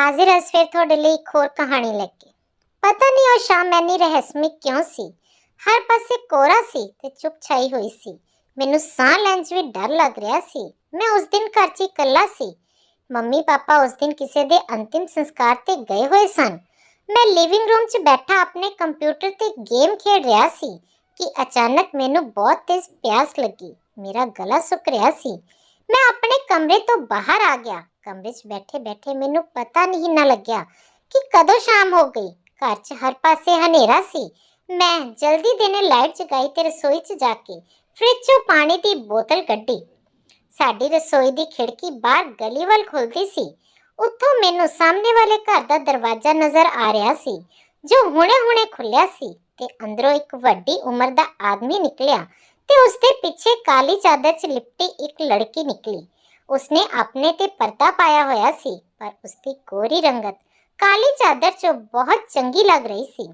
ਹਾਜ਼ਰ ਹਾਂ ਫਿਰ ਤੁਹਾਡੇ ਲਈ ਇੱਕ ਹੋਰ ਕਹਾਣੀ ਲੈ ਕੇ। ਪਤਾ ਨਹੀਂ ਉਹ ਸ਼ਾਮ ਐਨੀ ਰਹੱਸਮਈ ਕਿਉਂ ਸੀ। ਹਰ ਪਾਸੇ ਕੋਰਾ ਸੀ ਤੇ ਚੁੱਪ ਛਾਈ ਹੋਈ ਸੀ। ਮੈਨੂੰ ਸਾਹ ਲੈਣ 'ਚ ਵੀ ਡਰ ਲੱਗ ਰਿਹਾ ਸੀ। ਮੈਂ ਉਸ ਦਿਨ ਘਰ 'ਚ ਇਕੱਲਾ ਸੀ। ਮੰਮੀ ਪਾਪਾ ਉਸ ਦਿਨ ਕਿਸੇ ਦੇ ਅੰਤਿਮ ਸੰਸਕਾਰ ਤੇ ਗਏ ਹੋਏ ਸਨ। ਮੈਂ ਲਿਵਿੰਗ ਰੂਮ 'ਚ ਬੈਠਾ ਆਪਣੇ ਕੰਪਿਊਟਰ ਤੇ ਗੇਮ ਖੇਡ ਰਿਹਾ ਸੀ ਕਿ ਅਚਾਨਕ ਮੈਨੂੰ ਬਹੁਤ ਤੇਜ਼ ਪਿਆਸ ਲੱਗੀ। ਮੇਰਾ ਗਲਾ ਸੁੱਕ ਰਿਹਾ ਸੀ। ਮੈਂ ਆਪਣੇ ਕਮਰੇ ਤੋਂ ਬਾਹਰ ਆ ਗਿਆ। ਕਮਰੇ 'ਚ ਬੈਠੇ-ਬੈਠੇ ਮੈਨੂੰ ਪਤਾ ਨਹੀਂ ਨਾ ਲੱਗਿਆ ਕਿ ਕਦੋਂ ਸ਼ਾਮ ਹੋ ਗਈ। ਘਰ 'ਚ ਹਰ ਪਾਸੇ ਹਨੇਰਾ ਸੀ। ਮੈਂ ਜਲਦੀ ਦੇਨੇ ਲਾਈਟ ਜਗਾਈ ਤੇ ਰਸੋਈ 'ਚ ਜਾ ਕੇ ਫ੍ਰਿਜ 'ਚੋਂ ਪਾਣੀ ਦੀ ਬੋਤਲ ਕੱਢੀ। ਸਾਡੀ ਰਸੋਈ ਦੀ ਖਿੜਕੀ ਬਾਹਰ ਗਲੀ ਵੱਲ ਖੁੱਲਦੀ ਸੀ। ਉੱਥੋਂ ਮੈਨੂੰ ਸਾਹਮਣੇ ਵਾਲੇ ਘਰ ਦਾ ਦਰਵਾਜ਼ਾ ਨਜ਼ਰ ਆ ਰਿਹਾ ਸੀ, ਜੋ ਹੁਣੇ-ਹੁਣੇ ਖੁੱਲਿਆ ਸੀ ਤੇ ਅੰਦਰੋਂ ਇੱਕ ਵੱਡੀ ਉਮਰ ਦਾ ਆਦਮੀ ਨਿਕਲਿਆ ਤੇ ਉਸਦੇ ਪਿੱਛੇ ਕਾਲੀ ਚਾਦਰ 'ਚ ਲਿਪਟੀ ਇੱਕ ਲੜਕੀ ਨਿਕਲੀ। ਉਸਨੇ ਆਪਣੇ ਤੇ ਪਰਦਾ ਪਾਇਆ ਹੋਇਆ ਸੀ, ਪਰ ਉਸਦੀ ਗੋਰੀ ਰੰਗਤ ਕਾਲੀ ਚਾਦਰ 'ਚੋਂ ਬਹੁਤ ਚੰਗੀ ਲੱਗ ਰਹੀ ਸੀ।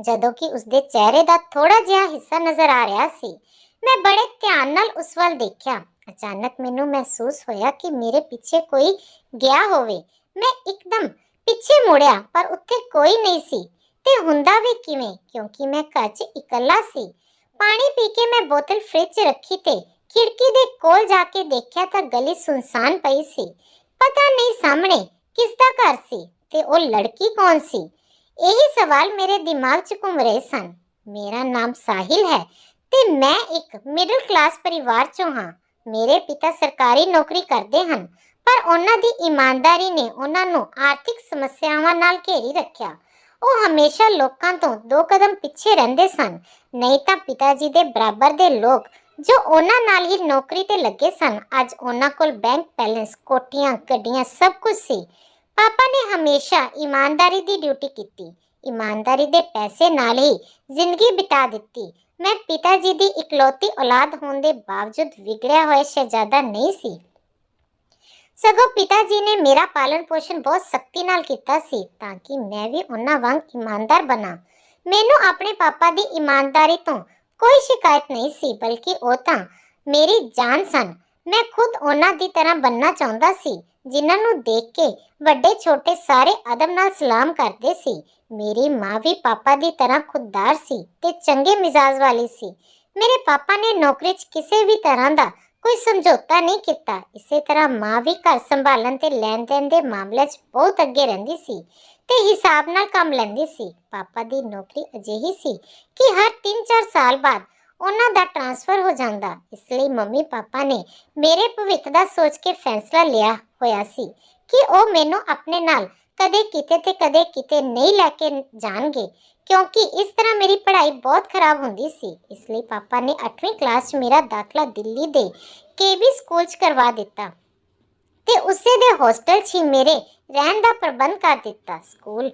ਜਦੋਂ ਕਿ ਉਸਦੇ ਚਿਹਰੇ ਦਾ ਥੋੜਾ ਜਿਹਾ ਹਿੱਸਾ ਨਜ਼ਰ ਆ ਰਿਹਾ ਸੀ, ਮੈਂ ਬੜੇ ਧਿਆਨ ਨਾਲ ਉਸ ਵੱਲ ਦੇਖਿਆ। ਅਚਾਨਕ ਮੈਨੂੰ ਮਹਿਸੂਸ ਹੋਇਆ ਕਿ ਮੇਰੇ ਪਿੱਛੇ ਕੋਈ ਗਿਆ ਹੋਵੇ। ਮੈਂ ਇੱਕਦਮ ਪਿੱਛੇ ਮੁੜਿਆ, ਪਰ ਉੱਥੇ ਕੋਈ ਨਹੀਂ ਸੀ। ਤੇ ਹੁੰਦਾ ਵੀ ਕਿਵੇਂ? ਕਿਉਂਕਿ ਮੈਂ ਘਰ 'ਚ ਇਕੱਲਾ ਸੀ। ਪਾਣੀ ਪੀ ਕੇ ਮੈਂ ਬੋਤਲ ਫ੍ਰਿਜ 'ਚ ਰੱਖੀ ਤੇ ਖਿੜਕੀ ਦੇ ਕੋਲ ਜਾ ਕੇ ਦੇਖਿਆ ਤਾਂ ਗਲੀ ਸੁਨਸਾਨ ਪਈ ਸੀ। ਪਤਾ ਨਹੀਂ ਸਾਹਮਣੇ ਕਿਸ ਦਾ ਘਰ ਸੀ ਤੇ ਉਹ ਲੜਕੀ ਕੌਣ ਸੀ? ਇਹੀ ਸਵਾਲ ਮੇਰੇ ਦਿਮਾਗ 'ਚ ਘੁੰਮ ਰਹੇ ਸਨ। ਮੇਰਾ ਨਾਮ ਸਾਹਿਲ ਹੈ ਤੇ ਮੈਂ ਇੱਕ ਮਿਡਲ ਕਲਾਸ ਪਰਿਵਾਰ 'ਚੋਂ ਹਾਂ। ਮੇਰੇ ਪਿਤਾ ਸਰਕਾਰੀ ਨੌਕਰੀ ਕਰਦੇ ਹਨ, ਪਰ ਉਹਨਾਂ ਦੀ ਇਮਾਨਦਾਰੀ ਨੇ ਉਹਨਾਂ ਨੂੰ ਆਰਥਿਕ ਸਮੱਸਿਆਵਾਂ ਨਾਲ ਘੇਰੀ ਰੱਖਿਆ। ਉਹ ਹਮੇਸ਼ਾ ਲੋਕਾਂ ਤੋਂ ਦੋ ਕਦਮ ਪਿੱਛੇ ਰਹਿੰਦੇ ਸਨ। ਨਹੀਂ ਤਾਂ ਪਿਤਾ ਜੀ ਦੇ ਬਰਾਬਰ ਦੇ ਲੋਕ ਜੋ ਉਹਨਾਂ ਨਾਲ ਹੀ ਨੌਕਰੀ ਤੇ ਲੱਗੇ ਸਨ, ਅੱਜ ਉਹਨਾਂ ਕੋਲ ਬੈਂਕ ਬੈਲੈਂਸ ਕੋਠੀਆਂ, ਗੱਡੀਆਂ ਸਭ ਕੁਝ ਸੀ। ਪਾਪਾ ਨੇ ਹਮੇਸ਼ਾ ਇਮਾਨਦਾਰੀ ਦੀ ਡਿਊਟੀ ਕੀਤੀ। ਇਮਾਨਦਾਰੀ ਦੇ ਪੈਸੇ ਨਾਲ ਹੀ ਜ਼ਿੰਦਗੀ ਬਿਤਾ ਦਿੱਤੀ। ਮੈਂ ਪਿਤਾ ਜੀ ਦੀ ਇਕਲੌਤੀ ਔਲਾਦ ਹੋਣ ਦੇ ਬਾਵਜੂਦ ਵਿਗੜਿਆ ਹੋਇਆ ਸ਼ਹਿਜ਼ਾਦਾ ਨਹੀਂ ਸੀ। ਸਗੋਂ ਪਿਤਾ ਜੀ ਨੇ ਮੇਰਾ ਪਾਲਣ ਪੋਸ਼ਣ ਬਹੁਤ ਸਖਤੀ ਨਾਲ ਕੀਤਾ ਸੀ, ਤਾਂ ਕਿ ਮੈਂ ਵੀ ਉਹਨਾਂ ਵਾਂਗ ਇਮਾਨਦਾਰ ਬਣਾ। ਮੈਨੂੰ ਆਪਣੇ ਪਾਪਾ ਦੀ ਇਮਾਨਦਾਰੀ ਤੋਂ ਕੋਈ ਸ਼ਿਕਾਇਤ ਨਹੀਂ ਸੀ, ਬਲਕਿ ਉਹ ਤਾਂ ਮੇਰੀ ਜਾਨ ਸਨ। ਮੈਂ ਖੁਦ ਉਹਨਾਂ ਦੀ ਤਰ੍ਹਾਂ ਬੰਨਣਾ ਚਾਹੁੰਦਾ ਸੀ, ਜਿਨ੍ਹਾਂ ਨੂੰ ਦੇਖ ਕੇ ਵੱਡੇ ਛੋਟੇ ਸਾਰੇ ਅਦਬ ਨਾਲ ਸਲਾਮ ਕਰਦੇ ਸੀ। ਮੇਰੀ ਮਾਂ ਵੀ ਪਾਪਾ ਦੀ ਤਰ੍ਹਾਂ ਖੁਦਦਾਰ ਸੀ ਤੇ ਚੰਗੇ ਮਿਜ਼ਾਜ ਵਾਲੀ ਸੀ। ਮੇਰੇ ਪਾਪਾ ਨੇ ਨੌਕਰੀ 'ਚ ਕਿਸੇ ਵੀ ਤਰ੍ਹਾਂ ਦਾ ਕੋਈ ਸਮਝੌਤਾ ਨਹੀਂ ਕੀਤਾ। ਇਸੇ ਤਰ੍ਹਾਂ ਮਾਂ ਵੀ ਘਰ ਸੰਭਾਲਣ ਤੇ ਲੈਣ ਦੇਣ ਦੇ ਮਾਮਲੇ 'ਚ ਬਹੁਤ ਅੱਗੇ ਰਹਿੰਦੀ ਸੀ। ਤੇ ਹਿਸਾਬ ਨਾਲ ਕੰਮ ਲੈਂਦੀ ਸੀ। ਪਾਪਾ ਦੀ ਨੌਕਰੀ ਅਜਿਹੀ ਸੀ ਕਿ ਹਰ 3-4 ਸਾਲ ਬਾਅਦ ਉਹਨਾਂ ਦਾ ਟਰਾਂਸਫਰ ਹੋ ਜਾਂਦਾ। ਇਸ ਲਈ ਮੰਮੀ ਪਾਪਾ ਨੇ ਮੇਰੇ ਭਵਿੱਖ ਦਾ ਸੋਚ ਕੇ ਫੈਸਲਾ ਲਿਆ ਹੋਇਆ ਸੀ ਕਿ ਉਹ ਮੈਨੂੰ ਆਪਣੇ ਨਾਲ ਕਦੇ ਕਿਤੇ ਤੇ ਕਦੇ ਕਿਤੇ ਨਹੀਂ ਲੈ ਕੇ ਜਾਣਗੇ, ਕਿਉਂਕਿ ਇਸ ਤਰ੍ਹਾਂ ਮੇਰੀ ਪੜ੍ਹਾਈ ਬਹੁਤ ਖਰਾਬ ਹੁੰਦੀ ਸੀ। ਇਸ ਲਈ ਪਾਪਾ ਨੇ 8ਵੀਂ ਕਲਾਸ 'ਚ ਮੇਰਾ ਦਾਖਲਾ ਦਿੱਲੀ ਦੇ ਕੇਬੀ ਸਕੂਲ 'ਚ ਕਰਵਾ ਦਿੱਤਾ। ਤੇ ਉਸੇ ਦੇ ਹੋਸਟਲ 'ਚ ਹੀ ਮੇਰੇ ਰਹਿਣ ਦਾ ਪ੍ਰਬੰਧ ਕਰ ਦਿੱਤਾ ਸਕੂਲ।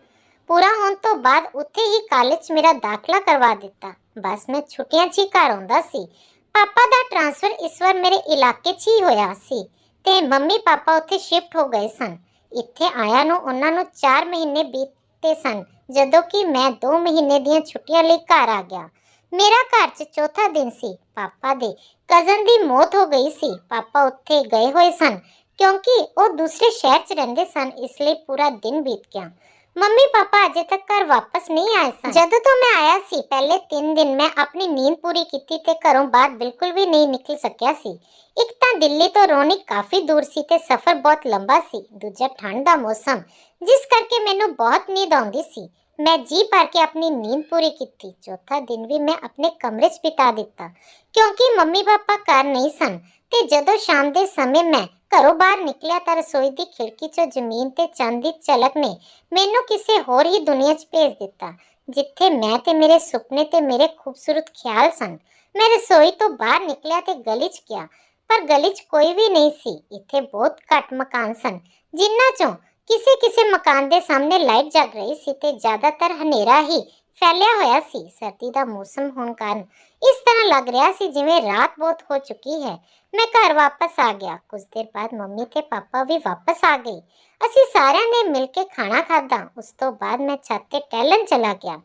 ਪੂਰਾ ਹੋਣ ਤੋਂ ਬਾਅਦ ਉੱਥੇ ਹੀ ਕਾਲਜ 'ਚ ਮੇਰਾ ਦਾਖਲਾ ਕਰਵਾ ਦਿੱਤਾ। ਬਸ ਮੈਂ ਛੁੱਟੀਆਂ 'ਚ ਹੀ ਘਰ ਆਉਂਦਾ ਸੀ। ਪਾਪਾ ਦਾ ਟਰਾਂਸਫਰ ਇਸ ਵਾਰ ਮੇਰੇ ਇਲਾਕੇ 'ਚ ਹੀ ਹੋਇਆ ਸੀ ਤੇ ਮੰਮੀ ਪਾਪਾ ਉੱਥੇ ਸ਼ਿਫਟ ਹੋ ਗਏ ਸਨ। ਇੱਥੇ ਆਇਆ ਨੂੰ ਉਹਨਾਂ ਨੂੰ 4 ਮਹੀਨੇ ਬੀਤੇ ਸਨ, ਜਦੋਂ ਕਿ ਮੈਂ 2 ਮਹੀਨੇ ਦੀਆਂ ਛੁੱਟੀਆਂ ਲਈ ਘਰ ਆ ਗਿਆ। ਮੇਰਾ ਘਰ 'ਚ ਚੌਥਾ ਦਿਨ ਸੀ। ਪਾਪਾ ਦੇ ਕਜ਼ਨ ਦੀ ਮੌਤ ਹੋ ਗਈ ਸੀ। ਪਾਪਾ ਉੱਥੇ ਗਏ ਹੋਏ ਸਨ। ਕਿਉਂਕਿ ਉਹ ਦੂਸਰੇ ਸ਼ਹਿਰ 'ਚ ਰਹਿੰਦੇ ਸਨ, ਇਸ ਲਈ ਪੂਰਾ ਦਿਨ ਬੀਤ ਗਿਆ। ਮੰਮੀ ਪਾਪਾ ਅਜੇ ਤੱਕ ਘਰ ਵਾਪਸ ਨਹੀਂ ਆਏ ਸਨ। ਜਦੋਂ ਤੋਂ ਮੈਂ ਆਇਆ ਸੀ, ਪਹਿਲੇ 3 ਦਿਨ ਮੈਂ ਆਪਣੀ ਨੀਂਦ ਪੂਰੀ ਕੀਤੀ ਤੇ ਘਰੋਂ ਬਾਹਰ ਬਿਲਕੁਲ ਵੀ ਨਹੀਂ ਨਿਕਲ ਸਕਿਆ ਸੀ। ਇੱਕ ਤਾਂ ਦਿੱਲੀ ਤੋਂ ਰੋਣੀ ਕਾਫੀ ਦੂਰ ਸੀ ਤੇ ਸਫ਼ਰ ਬਹੁਤ ਲੰਬਾ ਸੀ। ਦੂਜਾ, ਠੰਡ ਦਾ ਮੌਸਮ, ਜਿਸ ਕਰਕੇ ਮੈਨੂੰ ਬਹੁਤ ਨੀਂਦ ਆਉਂਦੀ ਸੀ। ਮੈਂ ਜੀ ਭਰ ਕੇ ਆਪਣੀ ਨੀਂਦ ਪੂਰੀ ਕੀਤੀ। ਚੌਥਾ ਦਿਨ ਵੀ ਮੈਂ ਆਪਣੇ ਕਮਰੇ 'ਚ ਬਿਤਾ ਦਿੱਤਾ। ਕਿਉਂਕਿ ਮੰਮੀ ਪਾਪਾ ਘਰ ਨਹੀਂ ਸਨ ਤੇ ਜਦੋਂ ਸ਼ਾਮ ਦੇ ਸਮੇਂ ਮੈਂ ਘਰੋਂ ਬਾਹਰ ਨਿਕਲਿਆ ਤਾਂ ਰਸੋਈ ਦੀ ਖਿੜਕੀ 'ਚੋਂ ਜ਼ਮੀਨ ਤੇ ਚੰਦ ਦੀ ਝਲਕ ਨੇ ਮੈਨੂੰ ਕਿਸੇ ਹੋਰ ਹੀ ਦੁਨੀਆ 'ਚ ਭੇਜ ਦਿੱਤਾ, ਜਿੱਥੇ ਮੈਂ ਤੇ ਮੇਰੇ ਸੁਪਨੇ ਤੇ ਮੇਰੇ ਖੂਬਸੂਰਤ ਖਿਆਲ ਸਨ। ਮੈਂ ਰਸੋਈ ਤੋਂ ਬਾਹਰ ਨਿਕਲਿਆ ਤੇ ਗਲੀ 'ਚ ਗਿਆ, ਪਰ ਗਲੀ 'ਚ ਕੋਈ ਵੀ ਨਹੀਂ ਸੀ। ਇੱਥੇ ਬਹੁਤ ਘੱਟ ਮਕਾਨ ਸਨ ਜਿਨ੍ਹਾਂ 'ਚੋਂ ਕਿਸੇ ਕਿਸੇ ਮਕਾਨ ਦੇ ਸਾਹਮਣੇ ਲਾਈਟ ਜਗ ਰਹੀ ਸੀ ਤੇ ਜ਼ਿਆਦਾਤਰ ਹਨੇਰਾ ਹੀ ਫੈਲਿਆ ਹੋਇਆ ਸੀ। ਸਰਦੀ ਦਾ ਮੌਸਮ ਹੋਣ ਕਾਰਨ ਇਸ ਤਰ੍ਹਾਂ ਲੱਗ ਰਿਹਾ ਸੀ ਜਿਵੇਂ ਰਾਤ ਬਹੁਤ ਹੋ ਚੁੱਕੀ ਹੈ। ਮੈਂ ਘਰ ਵਾਪਸ ਆ ਗਿਆ। ਕੁਝ ਦੇਰ ਬਾਅਦ ਮੰਮੀ ਤੇ ਪਾਪਾ ਵੀ ਵਾਪਸ ਆ ਗਏ। ਅਸੀਂ ਸਾਰਿਆਂ ਨੇ ਮਿਲ ਕੇ ਖਾਣਾ ਖਾਧਾ। ਉਸ ਤੋਂ ਬਾਅਦ ਮੈਂ ਛੱਤ ਤੇ ਟਹਿਲਣ ਚਲਾ ਗਿਆ।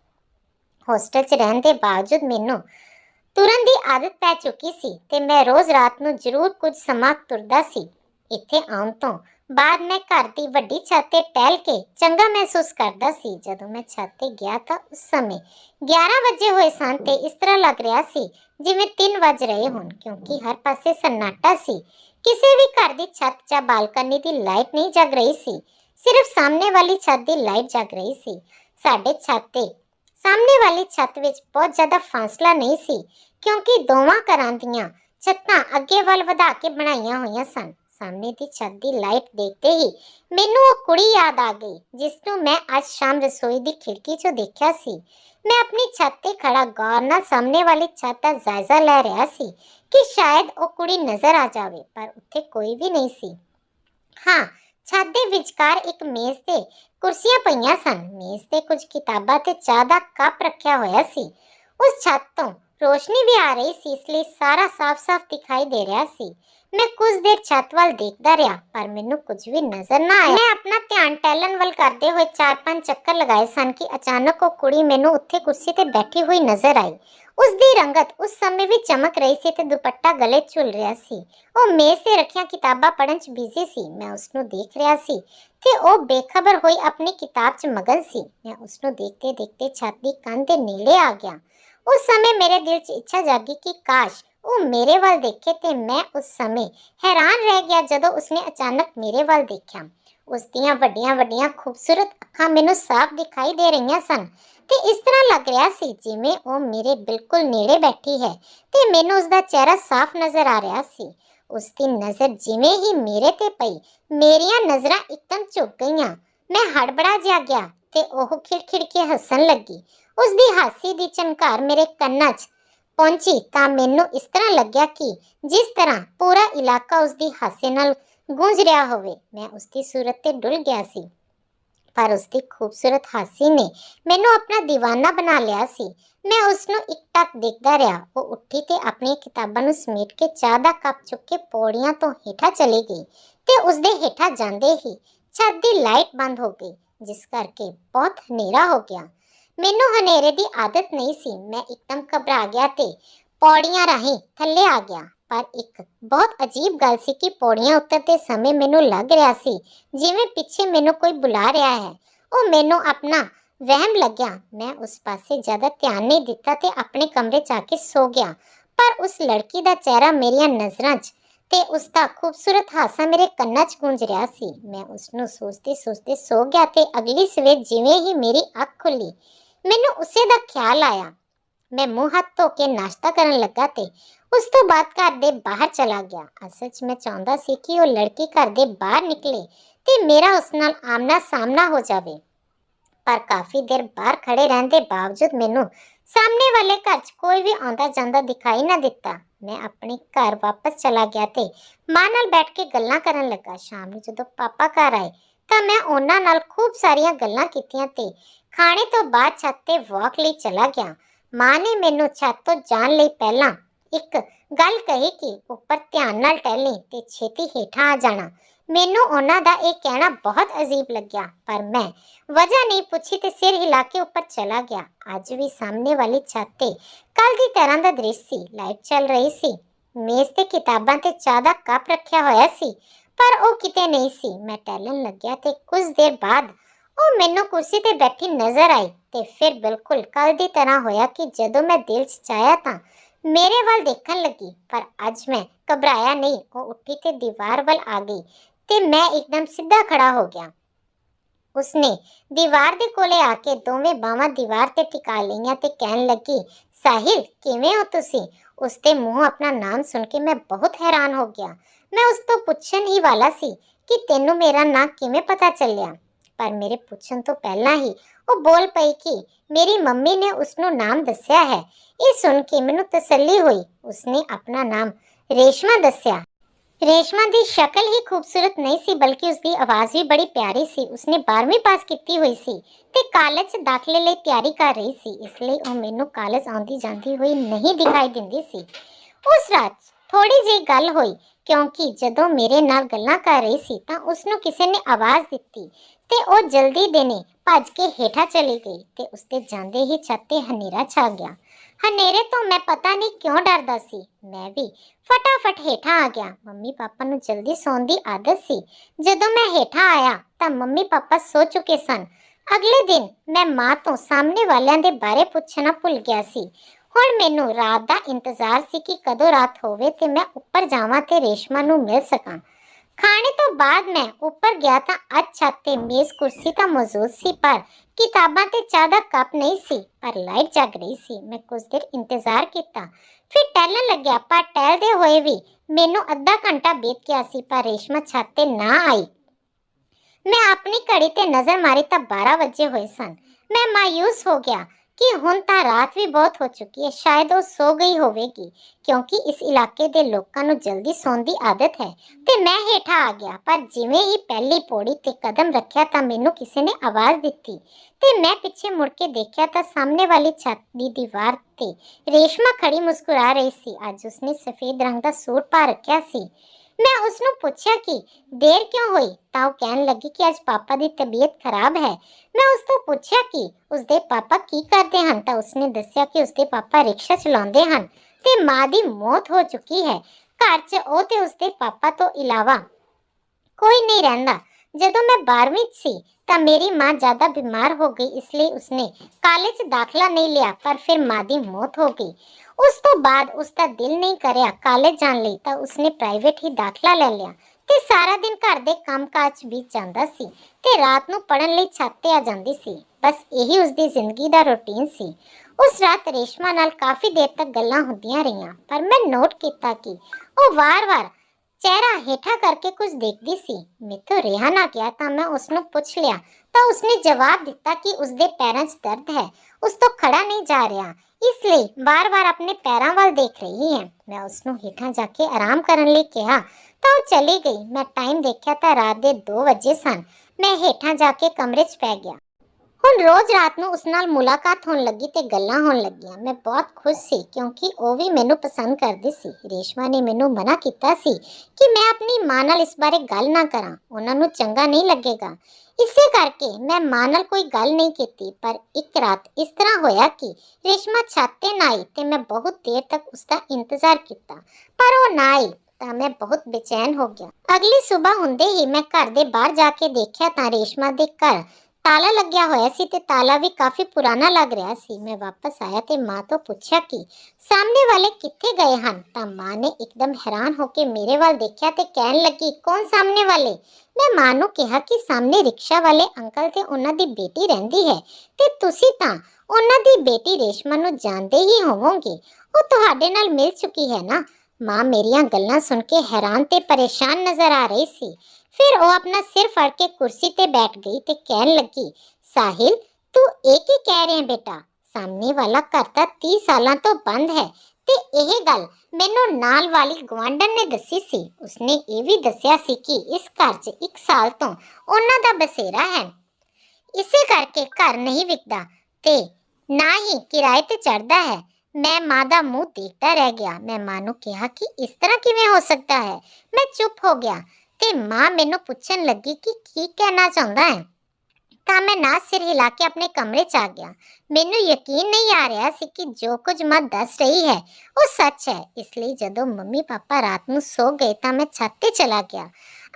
ਹੋਸਟਲ 'ਚ ਰਹਿਣ ਦੇ ਬਾਵਜੂਦ ਮੈਨੂੰ ਤੁਰਨ ਦੀ ਆਦਤ ਪੈ ਚੁੱਕੀ ਸੀ ਤੇ ਮੈਂ ਰੋਜ਼ ਰਾਤ ਨੂੰ ਜ਼ਰੂਰ ਕੁਝ ਸਮਾਂ ਤੁਰਦਾ ਸੀ। ਇੱਥੇ ਆਉਣ ਤੋਂ ਬਾਅਦ ਮੈਂ ਘਰ ਦੀ ਵੱਡੀ ਛੱਤ ਤੇ ਟਹਿਲ ਕੇ ਚੰਗਾ ਮਹਿਸੂਸ ਕਰਦਾ ਸੀ। ਜਦੋਂ ਮੈਂ ਛੱਤ ਤੇ ਗਿਆ ਤਾਂ ਉਸ ਸਮੇਂ 11 ਵਜੇ ਹੋਏ ਸਨ ਤੇ ਇਸ ਤਰ੍ਹਾਂ ਲੱਗ ਰਿਹਾ ਸੀ ਜਿਵੇਂ 3 ਵਜ ਰਹੇ ਹੋਣ, ਕਿਉਂਕਿ ਹਰ ਪਾਸੇ ਸન્ਨਾਟਾ ਸੀ। ਕਿਸੇ ਵੀ ਘਰ ਦੀ ਛੱਤ ਜਾਂ ਬਾਲਕਨੀ ਦੀ ਲਾਈਟ ਨਹੀਂ ਜਗ ਰਹੀ ਸੀ, ਸਿਰਫ ਸਾਹਮਣੇ ਵਾਲੀ ਛੱਤ ਦੀ ਲਾਈਟ ਜਗ ਰਹੀ ਸੀ। ਸਾਡੇ ਛੱਤ ਤੇ ਸਾਹਮਣੇ ਵਾਲੀ ਛੱਤ ਵਿੱਚ ਬਹੁਤ ਜ਼ਿਆਦਾ ਫਾਸਲਾ ਨਹੀਂ ਸੀ, ਕਿਉਂਕਿ ਦੋਵਾਂ ਘਰਾਂ ਦੀਆਂ ਛੱਤਾਂ ਅੱਗੇ ਵੱਲ ਵਧਾ ਕੇ ਬਣਾਈਆਂ ਹੋਈਆਂ ਸਨ। ਸਾਹਮਣੇ ਦੀ ਛੱਤ ਦੀ ਲਾਈਟ ਦੇਖਦੇ ਹੀ ਮੈਨੂੰ ਉਹ ਕੁੜੀ ਯਾਦ ਆ ਗਈ, ਜਿਸ ਨੂੰ ਮੈਂ ਅੱਜ ਸ਼ਾਮ ਰਸੋਈ ਦੀ ਖਿੜਕੀ 'ਚੋਂ ਦੇਖਿਆ ਸੀ। ਮੈਂ ਆਪਣੀ ਛੱਤ ਤੇ ਖੜਾ ਗੌਰ ਨਾਲ ਸਾਹਮਣੇ ਵਾਲੀ ਛੱਤ ਦਾ ਜਾਇਜ਼ਾ ਲੈ ਰਿਹਾ ਸੀ ਕਿ ਸ਼ਾਇਦ ਉਹ ਕੁੜੀ ਨਜ਼ਰ ਆ ਜਾਵੇ, ਪਰ ਉੱਥੇ ਕੋਈ ਵੀ ਨਹੀਂ ਸੀ। ਹਾਂ, ਛੱਤ ਦੇ ਵਿਚਕਾਰ ਇੱਕ ਮੇਜ਼ ਤੇ ਕੁਰਸੀਆਂ ਪਈਆਂ ਸਨ। ਮੇਜ਼ ਤੇ ਕੁਝ ਕਿਤਾਬਾਂ ਤੇ ਚਾਹ ਦਾ ਕੱਪ ਰੱਖਿਆ ਹੋਇਆ ਸੀ। ਉਸ ਛੱਤ ਤੋਂ ਰੋਸ਼ਨੀ ਵੀ ਆ ਰਹੀ ਸੀ, ਇਸ ਲਈ ਸਾਰਾ ਸਾਫ਼-ਸਾਫ਼ ਦਿਖਾਈ ਦੇ ਰਿਹਾ ਸੀ। ਮੈਂ ਕੁਝ ਦੇਰ ਛੱਤ ਵੱਲ ਦੇਖਦਾ ਰਿਹਾ, ਪਰ ਮੈਨੂੰ ਕੁਝ ਵੀ ਨਜ਼ਰ ਨਾ ਆਇਆ। ਮੈਂ ਆਪਣਾ ਧਿਆਨ ਟੈਲਨ ਵੱਲ ਕਰਦੇ ਹੋਏ ਚਾਰ ਪੰਜ ਚੱਕਰ ਲਗਾਏ ਸਨ ਕਿ ਅਚਾਨਕ ਉਹ ਕੁੜੀ ਮੈਨੂੰ ਉੱਥੇ ਕੁਰਸੀ ਤੇ ਬੈਠੀ ਹੋਈ ਨਜ਼ਰ ਆਈ। ਉਸ ਦੀ ਰੰਗਤ ਉਸ ਸਮੇਂ ਵੀ ਚਮਕ ਰਹੀ ਸੀ ਤੇ ਦੁਪੱਟਾ ਗਲੇ ਝੁਲ ਰਿਹਾ ਸੀ। ਉਹ ਮੇਜ਼ ਤੇ ਰੱਖੀਆਂ ਕਿਤਾਬਾਂ ਪੜਨ 'ਚ ਬਿਜ਼ੀ ਸੀ। ਮੈਂ ਉਸ ਨੂੰ ਦੇਖ ਰਿਹਾ ਸੀ ਤੇ ਉਹ ਬੇਖਬਰ ਹੋਈ ਆਪਣੀ ਕਿਤਾਬ 'ਚ ਮਗਨ ਸੀ। ਮੈਂ ਉਸ ਨੂੰ ਦੇਖਦੇ ਦੇਖਦੇ ਛੱਤ ਦੀ ਕੰਧ ਦੇ ਨੇੜੇ ਆ ਗਿਆ। ਉਸ ਸਮੇਂ ਮੇਰੇ ਦਿਲ 'ਚ ਇੱਛਾ ਜਾਗੀ ਕਿ ਕਾਸ਼ ਉਹ ਮੇਰੇ ਵੱਲ ਦੇਖੇ ਤੇ ਮੈਂ ਉਸ ਸਮੇਂ ਹੈਰਾਨ ਰਹਿ ਗਿਆ ਜਦੋਂ ਉਸਨੇ ਅਚਾਨਕ ਮੇਰੇ ਵੱਲ ਦੇਖਿਆ। ਉਸ ਦੀਆਂ ਵੱਡੀਆਂ ਵੱਡੀਆਂ ਖੂਬਸੂਰਤ ਅੱਖਾਂ ਮੈਨੂੰ ਸਾਫ਼ ਦਿਖਾਈ ਦੇ ਰਹੀਆਂ ਸਨ ਤੇ ਇਸ ਤਰ੍ਹਾਂ ਲੱਗ ਰਿਹਾ ਸੀ ਜਿਵੇਂ ਉਹ ਮੇਰੇ ਬਿਲਕੁਲ ਨੇੜੇ ਬੈਠੀ ਹੈ ਤੇ ਮੈਨੂੰ ਉਸ ਦਾ ਚਿਹਰਾ ਸਾਫ਼ ਨਜ਼ਰ ਆ ਰਿਹਾ ਸੀ। ਉਸ ਦੀ ਨਜ਼ਰ ਜਿਵੇਂ ਹੀ ਮੇਰੇ ਤੇ ਪਈ, ਮੇਰੀਆਂ ਨਜ਼ਰਾਂ ਇੱਕਦਮ ਝੁਕ ਗਈਆਂ। ਮੈਂ ਹੜਬੜਾ ਜਿਹਾ ਗਿਆ ਤੇ ਉਹ ਖਿੜਖਿੜ ਕੇ ਹੱਸਣ ਲੱਗੀ। ਉਸ ਦੀ ਹਾਸੀ ਦੀ ਚਮਕਾਰ ਮੇਰੇ ਕੰਨਾਂ 'ਚ ਪਹੁੰਚੀ ਤਾਂ ਮੈਨੂੰ ਇਸ ਤਰ੍ਹਾਂ ਲੱਗਿਆ ਕਿ ਜਿਸ ਤਰ੍ਹਾਂ ਪੂਰਾ ਇਲਾਕਾ ਉਸ ਦੀ ਹਾਸੇ ਨਾਲ ਗੂੰਜ ਰਿਹਾ ਹੋਵੇ, ਮੈਂ ਉਸ ਦੀ ਸੂਰਤ ਤੇ ਡੁੱਲ ਗਿਆ ਸੀ। ਪਰ ਉਸ ਦੀ ਖੂਬਸੂਰਤ ਹਾਸੀ ਨੇ ਮੈਨੂੰ ਆਪਣਾ دیਵਾਨਾ ਬਣਾ ਲਿਆ ਸੀ। ਮੈਂ ਉਸ ਨੂੰ ਇੱਕ ਟੱਕ ਦੇਖਦਾ ਰਿਹਾ। ਉਹ ਉੱਠੀ ਤੇ ਆਪਣੀਆਂ ਕਿਤਾਬਾਂ ਨੂੰ ਸਮੇਟ ਕੇ ਚਾਹ ਦਾ ਕੱਪ ਚੁੱਕ ਕੇ ਪੌੜੀਆਂ ਤੋਂ ਹੇਠਾਂ ਚਲੀ ਗਈ ਤੇ ਉਸ ਦੇ ਹੇਠਾਂ ਜਾਂਦੇ ਹੀ ਛੱਤ ਦੀ ਲਾਈਟ ਬੰਦ ਹੋ ਗਈ, ਜਿਸ ਕਰਕੇ ਬਹੁਤ ਹਨੇਰਾ ਹੋ ਗਿਆ। ਮੈਨੂੰ ਹਨੇਰੇ ਦੀ ਆਦਤ ਨਹੀਂ ਸੀ। ਮੈਂ ਇੱਕਦਮ ਘਬਰਾ ਗਿਆ ਤੇ ਪੌੜੀਆਂ ਰਾਹੀਂ ਥੱਲੇ ਆ ਗਿਆ। ਪਰ ਇੱਕ ਬਹੁਤ ਅਜੀਬ ਗੱਲ ਸੀ ਕਿ ਪੌੜੀਆਂ ਉਤਰਦੇ ਸਮੇਂ ਮੈਨੂੰ ਲੱਗ ਰਿਹਾ ਸੀ, ਜਿਵੇਂ ਪਿੱਛੇ ਮੈਨੂੰ ਕੋਈ ਬੁਲਾ ਰਿਹਾ ਹੈ। ਉਹ ਮੈਨੂੰ ਆਪਣਾ ਵਹਿਮ ਲੱਗਿਆ। ਮੈਂ ਉਸ ਪਾਸੇ ਜ਼ਿਆਦਾ ਧਿਆਨ ਨਹੀਂ ਦਿੱਤਾ ਤੇ ਆਪਣੇ ਕਮਰੇ 'ਚ ਆ ਕੇ ਸੋ ਗਿਆ। ਪਰ ਉਸ ਲੜਕੀ ਦਾ ਚਿਹਰਾ ਮੇਰੀਆਂ ਨਜ਼ਰਾਂ 'ਚ ਤੇ ਉਸ ਦਾ ਖੂਬਸੂਰਤ ਹਾਸਾ ਮੇਰੇ ਕੰਨਾਂ 'ਚ ਗੂੰਜ ਰਿਹਾ ਸੀ। ਮੈਂ ਉਸ ਨੂੰ ਸੋਚਦੇ ਸੋਚਦੇ ਸੋ ਗਿਆ ਤੇ ਅਗਲੀ ਸਵੇਰ ਜਿਵੇਂ ਹੀ ਮੇਰੀ ਅੱਖ ਖੁੱਲੀ ਮੈਨੂੰ ਉਸੇ ਦਾ ਖਿਆਲ ਆਇਆ। ਮੈਂ ਮੂੰਹ ਹੱਥ ਧੋ ਕੇ ਨਾਸ਼ਤਾ ਕਰਨ ਲੱਗਾ ਤੇ ਉਸ ਤੋਂ ਬਾਅਦ ਘਰ ਦੇ ਬਾਹਰ ਚਲਾ ਗਿਆ। ਅਸਲ 'ਚ ਮੈਂ ਚਾਹੁੰਦਾ ਸੀ ਕਿ ਉਹ ਲੜਕੀ ਘਰ ਦੇ ਬਾਹਰ ਨਿਕਲੇ ਤੇ ਮੇਰਾ ਉਸ ਨਾਲ ਆਮਨਾ ਸਾਹਮਣਾ ਹੋ ਜਾਵੇ। ਪਰ ਕਾਫੀ ਦੇਰ ਬਾਹਰ ਖੜੇ ਰਹਿਣ ਦੇ ਬਾਵਜੂਦ ਮੈਨੂੰ ਸਾਹਮਣੇ ਵਾਲੇ ਘਰ 'ਚ ਕੋਈ ਵੀ ਆਉਂਦਾ ਜਾਂਦਾ ਦਿਖਾਈ ਨਾ ਦਿੱਤਾ। ਮੈਂ ਆਪਣੇ ਘਰ ਵਾਪਸ ਚਲਾ ਗਿਆ ਤੇ ਮਾਂ ਨਾਲ ਬੈਠ ਕੇ ਗੱਲਾਂ ਕਰਨ ਲੱਗਾ। ਸ਼ਾਮ ਨੂੰ ਜਦੋਂ ਪਾਪਾ ਘਰ ਆਏ ਤਾਂ ਮੈਂ ਉਹਨਾਂ ਨਾਲ ਖੂਬ ਸਾਰੀਆਂ ਗੱਲਾਂ ਕੀਤੀਆਂ ਤੇ ਖਾਣੇ ਤੋਂ ਬਾਅਦ ਛੱਤ ਤੇ ਵਾਕ ਲਈ ਚਲਾ ਗਿਆ। ਮਾਂ ਨੇ ਮੈਨੂੰ ਛੱਤ ਤੋਂ ਜਾਣ ਲਈ ਪਹਿਲਾਂ ਇੱਕ ਗੱਲ ਕਹੀ ਕਿ ਉੱਪਰ ਧਿਆਨ ਨਾਲ ਟਹਿਲੀ ਤੇ ਛੇਤੀ ਹੇਠਾਂ ਆ ਜਾਣਾ। ਮੈਨੂੰ ਉਹਨਾਂ ਦਾ ਇਹ ਕਹਿਣਾ ਬਹੁਤ ਅਜੀਬ ਲੱਗਿਆ, ਪਰ ਮੈਂ ਵਜ੍ਹਾ ਨਹੀਂ ਪੁੱਛੀ ਤੇ ਸਿਰ ਹਿਲਾ ਕੇ ਉੱਪਰ ਚਲਾ ਗਿਆ। ਅੱਜ ਵੀ ਸਾਹਮਣੇ ਵਾਲੀ ਛੱਤ ਤੇ ਕੱਲ ਦੀ ਤਰ੍ਹਾਂ ਦਾ ਦ੍ਰਿਸ਼ ਸੀ, ਲਾਈਟ ਚੱਲ ਰਹੀ ਸੀ। ਮੇਜ਼ ਤੇ ਕਿਤਾਬਾਂ ਤੇ ਚਾਹ ਦਾ ਕੱਪ ਰੱਖਿਆ ਹੋਇਆ ਸੀ। ਪਰ ਉਹ ਕਿਤੇ ਨਹੀਂ ਸੀ। ਮੈਂ ਟਹਿਲਣ ਲੱਗਿਆ ਤੇ ਕੁਝ ਦੇਰ ਬਾਅਦ ਉਹ ਮੈਨੂੰ ਕੁਰਸੀ ਤੇ ਬੈਠੀ ਨਜ਼ਰ ਆਈ ਤੇ ਫਿਰ ਬਿਲਕੁਲ ਕੱਲ ਦੀ ਤਰ੍ਹਾਂ ਹੋਇਆ ਕਿ ਜਦੋਂ ਮੈਂ ਦਿਲ 'ਚ ਚਾਹਿਆ ਤਾਂ ਮੇਰੇ ਵੱਲ ਦੇਖਣ ਲੱਗੀ, ਪਰ ਅੱਜ ਮੈਂ ਘਬਰਾਇਆ ਨਹੀਂ, ਉਹ ਉੱਠੀ ਤੇ ਦੀਵਾਰ ਵੱਲ ਆ ਗਈ ਤੇ ਮੈਂ ਇੱਕਦਮ ਸਿੱਧਾ ਖੜਾ ਹੋ ਗਿਆ। ਉਸਨੇ ਦੀਵਾਰ ਦੇ ਕੋਲੇ ਆ ਕੇ ਦੋਵੇਂ ਬਾਹਾਂ ਦੀਵਾਰ ਤੇ ਟਿਕਾ ਲਈਆਂ ਤੇ ਕਹਿਣ ਲੱਗੀ, ਸਾਹਿਲ, ਕਿਵੇਂ ਹੋ ਤੁਸੀਂ? ਉਸ ਦੇ ਮੂੰਹ ਆਪਣਾ ਨਾਮ ਸੁਣ ਕੇ ਮੈਂ ਬਹੁਤ ਹੈਰਾਨ ਹੋ ਗਿਆ। ਮੈਂ ਉਸ ਤੋਂ ਪੁੱਛਣ ਹੀ ਵਾਲਾ ਸੀ ਕਿ ਤੈਨੂੰ ਮੇਰਾ ਨਾਂ ਕਿਵੇਂ ਪਤਾ ਚੱਲਿਆ? ਪਰ ਮੇਰੇ ਪੁੱਛਣ ਤੋਂ ਪਹਿਲਾਂ ਹੀ ਉਹ ਬੋਲ ਪਈ ਕਿ ਮੇਰੀ ਮੰਮੀ ਨੇ ਉਸ ਨੂੰ ਨਾਮ ਦੱਸਿਆ ਹੈ। ਇਹ ਸੁਣ ਕੇ ਮੈਨੂੰ ਤਸੱਲੀ ਹੋਈ। ਉਸਨੇ ਆਪਣਾ ਨਾਮ ਰੇਸ਼ਮਾ ਦੱਸਿਆ। ਰੇਸ਼ਮਾ ਦੀ ਸ਼ਕਲ ਹੀ ਖੂਬਸੂਰਤ ਨਹੀਂ ਸੀ, ਬਲਕਿ ਉਸਦੀ ਆਵਾਜ਼ ਵੀ ਬੜੀ ਪਿਆਰੀ ਸੀ। ਉਸਨੇ 12ਵੀਂ ਪਾਸ ਕੀਤੀ ਹੋਈ ਸੀ ਤੇ ਕਾਲਜ 'ਚ ਦਾਖਲੇ ਲਈ ਤਿਆਰੀ ਕਰ ਰਹੀ ਸੀ, ਇਸ ਲਈ ਉਹ ਮੈਨੂੰ ਕਾਲਜ ਆਉਂਦੀ ਜਾਂਦੀ ਹੋਈ ਨਹੀਂ ਦਿਖਾਈ ਦਿੰਦੀ ਸੀ। ਉਸ ਰਾਤ ਥੋੜੀ ਜਿਹੀ ਗੱਲ ਹੋਈ ਕਿਉਂਕਿ ਜਦੋਂ ਮੇਰੇ ਨਾਲ ਗੱਲਾਂ ਕਰ ਰਹੀ ਸੀ ਤਾਂ ਉਸ ਨੂੰ ਕਿਸੇ ਨੇ ਆਵਾਜ਼ ਦਿੱਤੀ ਤੇ ਉਹ ਜਲਦੀ ਦੇਨੇ ਭੱਜ ਕੇ ਹੇਠਾਂ ਚਲੀ ਗਈ ਤੇ ਉਸਦੇ ਜਾਂਦੇ ਹੀ ਛੱਤ ਤੇ ਹਨੇਰਾ ਛਾ ਗਿਆ। ਹਨੇਰੇ ਤੋਂ ਮੈਂ ਪਤਾ ਨਹੀਂ ਕਿਉਂ ਡਰਦਾ ਸੀ। ਮੈਂ ਵੀ ਫਟਾਫਟ ਹੇਠਾਂ ਆ ਗਿਆ। ਮੰਮੀ ਪਾਪਾ ਨੂੰ ਜਲਦੀ ਸੌਣ ਦੀ ਆਦਤ ਸੀ। ਜਦੋਂ ਮੈਂ ਹੇਠਾਂ ਆਇਆ ਤਾਂ ਮੰਮੀ ਪਾਪਾ ਸੋ ਚੁੱਕੇ ਸਨ। ਅਗਲੇ ਦਿਨ ਮੈਂ ਮਾਂ ਤੋਂ ਸਾਹਮਣੇ ਵਾਲਿਆਂ ਦੇ ਬਾਰੇ ਪੁੱਛਣਾ ਭੁੱਲ ਗਿਆ ਸੀ। ਹੁਣ ਮੈਨੂੰ ਰਾਤ ਦਾ ਇੰਤਜ਼ਾਰ ਸੀ ਕਿ ਕਦੋਂ ਰਾਤ ਹੋਵੇ ਤੇ ਮੈਂ ਉੱਪਰ ਜਾਵਾਂ ਤੇ ਰੇਸ਼ਮਾ ਨੂੰ ਮਿਲ ਸਕਾਂ। ਖਾਣੇ ਤੋਂ ਬਾਅਦ ਮੈਂ ਉੱਪਰ ਗਿਆ ਤਾਂ ਅੱਜ ਛੱਤ ਤੇ ਮੇਜ਼ ਕੁਰਸੀ ਤਾਂ ਮੌਜੂਦ ਸੀ, ਪਰ ਕਿਤਾਬਾਂ ਤੇ ਚਾਹ ਦਾ ਕੱਪ ਨਹੀਂ ਸੀ, ਪਰ ਲਾਈਟ ਜਗ ਰਹੀ ਸੀ। ਮੈਂ ਕੁਝ ਦੇਰ ਇੰਤਜ਼ਾਰ ਕੀਤਾ। ਫਿਰ ਟਹਿਲਣ ਲੱਗਿਆ, ਪਰ ਟਹਿਲਦੇ ਹੋਏ ਵੀ ਮੈਨੂੰ ਅੱਧਾ ਘੰਟਾ ਬੀਤ ਗਿਆ ਸੀ, ਪਰ ਰੇਸ਼ਮਾ ਛੱਤ ਤੇ ਨਾ ਆਈ। ਮੈਂ ਆਪਣੀ ਘੜੀ ਤੇ ਨਜ਼ਰ ਮਾਰੀ ਤਾਂ 12 ਵਜੇ ਹੋਏ ਸਨ। ਮੈਂ ਮਾਯੂਸ ਹੋ ਗਿਆ। ਕਿ ਹੁਣ ਤਾਂ ਰਾਤ ਵੀ ਬਹੁਤ ਹੋ ਚੁੱਕੀ ਹੈ, ਸ਼ਾਇਦ ਉਹ ਸੋ ਗਈ ਹੋਵੇਗੀ, ਕਿਉਂਕਿ ਇਸ ਇਲਾਕੇ ਦੇ ਲੋਕਾਂ ਨੂੰ ਜਲਦੀ ਸੌਣ ਦੀ ਆਦਤ ਹੈ। ਤੇ ਮੈਂ ਹੇਠਾਂ ਆ ਗਿਆ, ਪਰ ਜਿਵੇਂ ਹੀ ਪਹਿਲੀ ਪੌੜੀ ਤੇ ਕਦਮ ਰੱਖਿਆ ਤਾਂ ਮੈਨੂੰ ਕਿਸੇ ਨੇ ਆਵਾਜ਼ ਦਿੱਤੀ। ਤੇ ਮੈਂ ਪਿੱਛੇ ਮੁੜ ਕੇ ਦੇਖਿਆ ਤਾਂ ਸਾਹਮਣੇ ਵਾਲੀ ਛੱਤ ਦੀ ਦੀਵਾਰ ਤੇ ਰੇਸ਼ਮਾ ਖੜੀ ਮੁਸਕਰਾ ਰਹੀ ਸੀ। ਅੱਜ ਉਸਨੇ ਸਫੇਦ ਰੰਗ ਦਾ ਸੂਟ ਪਾ ਰੱਖਿਆ ਸੀ। ਮੈਂ ਉਸ ਨੂੰ ਪੁੱਛਿਆ ਕਿ ਦੇਰ ਕਿਉਂ ਹੋਈ? ਤਾਂ ਉਹ ਕਹਿਣ ਲੱਗੀ ਕਿ ਅੱਜ ਪਾਪਾ ਦੀ ਤਬੀਅਤ ਖਰਾਬ ਹੈ। ਮੈਂ ਉਸ ਤੋਂ ਪੁੱਛਿਆ ਕਿ ਉਸਦੇ ਪਾਪਾ ਕੀ ਕਰਦੇ ਹਨ? ਤਾਂ ਉਸਨੇ ਦੱਸਿਆ ਕਿ ਉਸਦੇ ਪਾਪਾ ਰਿਕਸ਼ਾ ਚਲਾਉਂਦੇ ਹਨ ਤੇ ਮਾਂ ਦੀ ਮੌਤ ਹੋ ਚੁੱਕੀ ਹੈ। ਘਰ 'ਚ ਉਹ ਤੇ ਉਸਦੇ ਪਾਪਾ ਤੋਂ ਇਲਾਵਾ ਕੋਈ ਨਹੀਂ ਰਹਿੰਦਾ। ਜਦੋਂ ਮੈਂ 12ਵੀਂ 'ਚ ਸੀ, ਤਾਂ ਮੇਰੀ ਮਾਂ ਜ਼ਿਆਦਾ ਬਿਮਾਰ ਹੋ ਗਈ, ਇਸ ਲਈ ਉਸਨੇ ਕਾਲਜ ਦਾਖਲਾ ਨਹੀਂ ਲਿਆ, ਪਰ ਫਿਰ ਮਾਂ ਦੀ ਮੌਤ ਹੋ ਗਈ। ਉਸ ਤੋਂ ਬਾਅਦ ਉਸ ਦਾ ਦਿਲ ਨਹੀਂ ਕਰਿਆ ਕਾਲਜ ਜਾਣ ਲਈ ਤਾਂ ਉਸਨੇ ਪ੍ਰਾਈਵੇਟ ਹੀ ਦਾਖਲਾ ਲੈ ਲਿਆ ਤੇ ਸਾਰਾ ਦਿਨ ਘਰ ਦੇ ਕੰਮਕਾਜ ਵਿੱਚ ਜਾਂਦਾ ਸੀ ਤੇ ਰਾਤ ਨੂੰ ਪੜਨ ਲਈ ਛੱਤ ਤੇ ਆ ਜਾਂਦੀ ਸੀ। ਬਸ ਇਹੀ ਉਸਦੀ ਜ਼ਿੰਦਗੀ ਦਾ ਰੁਟੀਨ ਸੀ। ਉਸ ਰਾਤ ਰੇਸ਼ਮਾ ਨਾਲ ਕਾਫੀ ਦੇਰ ਤੱਕ ਗੱਲਾਂ ਹੁੰਦੀਆਂ ਰਹੀਆਂ, ਪਰ ਮੈਂ ਨੋਟ ਕੀਤਾ ਕਿ ਉਹ ਵਾਰ-ਵਾਰ ਚਿਹਰਾ ਹੇਠਾਂ ਕਰਕੇ ਕੁਝ ਦੇਖਦੀ ਸੀ। ਮੈਥੋਂ ਰਿਹਾ ਨਾ ਗਿਆ ਤਾਂ ਮੈਂ ਉਸ ਨੂੰ ਪੁੱਛ ਲਿਆ ਤਾਂ ਉਸਨੇ ਜਵਾਬ ਦਿੱਤਾ ਕਿ ਉਸਦੇ ਪੈਰਾਂ 'ਚ ਦਰਦ ਹੈ, ਉਸ ਤੋਂ ਖੜਾ ਨਹੀਂ ਜਾ ਰਿਹਾ। ਇਸ ਲਈ ਵਾਰ-ਵਾਰ ਆਪਣੇ ਪੈਰਾਂ ਵੱਲ ਦੇਖ ਰਹੀ ਹੈ। ਮੈਂ ਉਸ ਨੂੰ ਹੇਠਾਂ ਜਾ ਕੇ ਆਰਾਮ ਕਰਨ ਲਈ ਕਿਹਾ, ਤਾਂ ਉਹ ਚਲੀ ਗਈ। ਮੈਂ ਟਾਈਮ ਦੇਖਿਆ ਤਾਂ ਰਾਤ ਦੇ 2 ਵਜੇ ਸਨ। ਮੈਂ ਹੇਠਾਂ ਜਾ ਕੇ ਕਮਰੇ 'ਚ ਪੈ ਗਿਆ। ਹੁਣ ਰੋਜ਼ ਰਾਤ ਨੂੰ ਉਸ ਨਾਲ ਮੁਲਾਕਾਤ ਹੋਣ ਲੱਗੀ ਤੇ ਗੱਲਾਂ ਹੋਣ ਲੱਗੀਆਂ। ਮੈਂ ਬਹੁਤ ਖੁਸ਼ ਸੀ ਕਿਉਂਕਿ ਉਹ ਵੀ ਮੈਨੂੰ ਪਸੰਦ ਕਰਦੀ ਸੀ। ਰੇਸ਼ਮਾ ਨੇ ਮੈਨੂੰ ਮਨਾ ਕੀਤਾ ਸੀ ਕਿ ਮੈਂ ਆਪਣੀ ਮਾਂ ਨਾਲ ਇਸ ਬਾਰੇ ਗੱਲ ਨਾ ਕਰਾਂ। ਉਹਨਾਂ ਨੂੰ ਚੰਗਾ ਨਹੀਂ ਲੱਗੇਗਾ। ਇਸੇ ਕਰਕੇ ਮੈਂ ਮਾਂ ਨਾਲ ਕੋਈ ਗੱਲ ਨਹੀਂ ਕੀਤੀ, ਪਰ ਇੱਕ ਰਾਤ ਇਸ ਤਰ੍ਹਾਂ ਹੋਇਆ ਕਿ ਰੇਸ਼ਮਾ ਛਾਤੇ ਨਾ ਆਈ ਤੇ ਮੈਂ ਬਹੁਤ ਦੇਰ ਤੱਕ ਉਸ ਦਾ ਇੰਤਜ਼ਾਰ ਕੀਤਾ। ਪਰ ਉਹ ਨਾ ਆਈ ਤਾਂ ਮੈਂ ਬਹੁਤ ਬੇਚੈਨ ਹੋ ਗਿਆ। ਅਗਲੀ ਸਵੇਰ ਹੁੰਦੇ ਹੀ ਮੈਂ ਘਰ ਦੇ ਬਾਹਰ ਜਾ ਕੇ ਦੇਖਿਆ ਤਾਂ ਰੇਸ਼ਮਾ ਦੇ ਘਰ ਤਾਲਾ ਲੱਗਿਆ ਹੋਇਆ ਸੀ ਤੇ ਤਾਲਾ ਵੀ ਕਾਫੀ ਪੁਰਾਣਾ ਲੱਗ ਰਿਹਾ ਸੀ। ਮੈਂ ਵਾਪਸ ਆਇਆ ਤੇ ਮਾਂ ਤੋਂ ਪੁੱਛਿਆ ਕਿ ਸਾਹਮਣੇ ਵਾਲੇ ਕਿੱਥੇ ਗਏ ਹਨ? ਤਾਂ ਮਾਂ ਨੇ ਇੱਕਦਮ ਹੈਰਾਨ ਹੋ ਕੇ ਮੇਰੇ ਵੱਲ ਦੇਖਿਆ ਤੇ ਕਹਿਣ ਲੱਗੀ, ਕੌਣ ਸਾਹਮਣੇ ਵਾਲੇ? ਮੈਂ ਮਾਂ ਨੂੰ ਕਿਹਾ ਕਿ ਸਾਹਮਣੇ ਰਿਕਸ਼ਾ ਵਾਲੇ ਅੰਕਲ ਤੇ ਉਹਨਾਂ ਦੀ ਬੇਟੀ ਰਹਿੰਦੀ ਹੈ ਤੇ ਤੁਸੀਂ ਤਾਂ ਉਹਨਾਂ ਦੀ ਬੇਟੀ ਰੇਸ਼ਮਾ ਨੂੰ ਜਾਣਦੇ ਹੀ ਹੋਵੋਗੇ। ਉਹ ਤੁਹਾਡੇ ਨਾਲ ਮਿਲ ਚੁੱਕੀ ਹੈ ਨਾ? ਮਾਂ ਮੇਰੀਆਂ ਗੱਲਾਂ ਸੁਣ ਕੇ ਹੈਰਾਨ ਤੇ ਪਰੇਸ਼ਾਨ ਨਜ਼ਰ ਆ ਰਹੀ ਸੀ। ਫਿਰ ਉਹ ਆਪਣਾ ਸਿਰ ਫੜ ਕੇ ਕੁਰਸੀ ਤੇ ਬੈਠ ਗਈ ਤੇ ਕਹਿਣ ਲੱਗੀ, ਸਾਹਿਲ, ਤੂੰ ਇਹ ਕੀ ਕਹਿ ਰਿਹਾ ਬੇਟਾ? ਸਾਹਮਣੇ ਵਾਲਾ ਘਰ ਤਾਂ 30 ਸਾਲਾਂ ਤੋਂ ਬੰਦ ਹੈ ਤੇ ਇਹ ਗੱਲ ਮੈਨੂੰ ਨਾਲ ਵਾਲੀ ਗਵਾਂਢਣ ਨੇ ਦੱਸੀ ਸੀ। ਉਸਨੇ ਇਹ ਵੀ ਦੱਸਿਆ ਸੀ ਕਿ ਇਸ ਘਰ 'ਚ 1 ਸਾਲ ਤੋਂ ਉਹਨਾਂ ਦਾ ਬਸੇਰਾ ਹੈ। ਇਸੇ ਕਰਕੇ ਘਰ ਨਹੀਂ ਵਿਕਦਾ ਤੇ ਨਾ ਹੀ ਕਿਰਾਏ ਤੇ ਚੜਦਾ ਹੈ। ਮੈਂ ਮਾਂ ਦਾ ਮੂੰਹ ਦੇਖਦਾ ਰਹਿ ਗਿਆ। ਮੈਂ ਮਾਂ ਨੂੰ ਕਿਹਾ ਕਿ ਇਸ ਤਰ੍ਹਾਂ ਕਿਵੇਂ ਹੋ ਸਕਦਾ ਹੈ? ਮੈਂ ਚੁੱਪ ਹੋ ਗਿਆ। ਤੇ ਮਾਂ ਮੈਨੂੰ ਪੁੱਛਣ ਲੱਗੀ ਕਿ ਕੀ ਕਹਿਣਾ ਚਾਹੁੰਦਾ ਹੈ। ਤਾਂ ਮੈਂ ਨਾ ਸਿਰ ਹਿਲਾ ਕੇ ਆਪਣੇ ਕਮਰੇ 'ਚ ਆ ਗਿਆ। ਮੈਨੂੰ ਯਕੀਨ ਨਹੀਂ ਆ ਰਿਹਾ ਸੀ ਕਿ ਜੋ ਕੁਝ ਮਾਂ ਦੱਸ ਰਹੀ ਹੈ, ਉਹ ਸੱਚ ਹੈ। ਇਸ ਲਈ ਜਦੋਂ ਮੰਮੀ ਪਾਪਾ ਰਾਤ ਨੂੰ ਸੋ ਗਏ ਤਾਂ ਮੈਂ ਛੱਤ ਤੇ ਚਲਾ ਗਿਆ।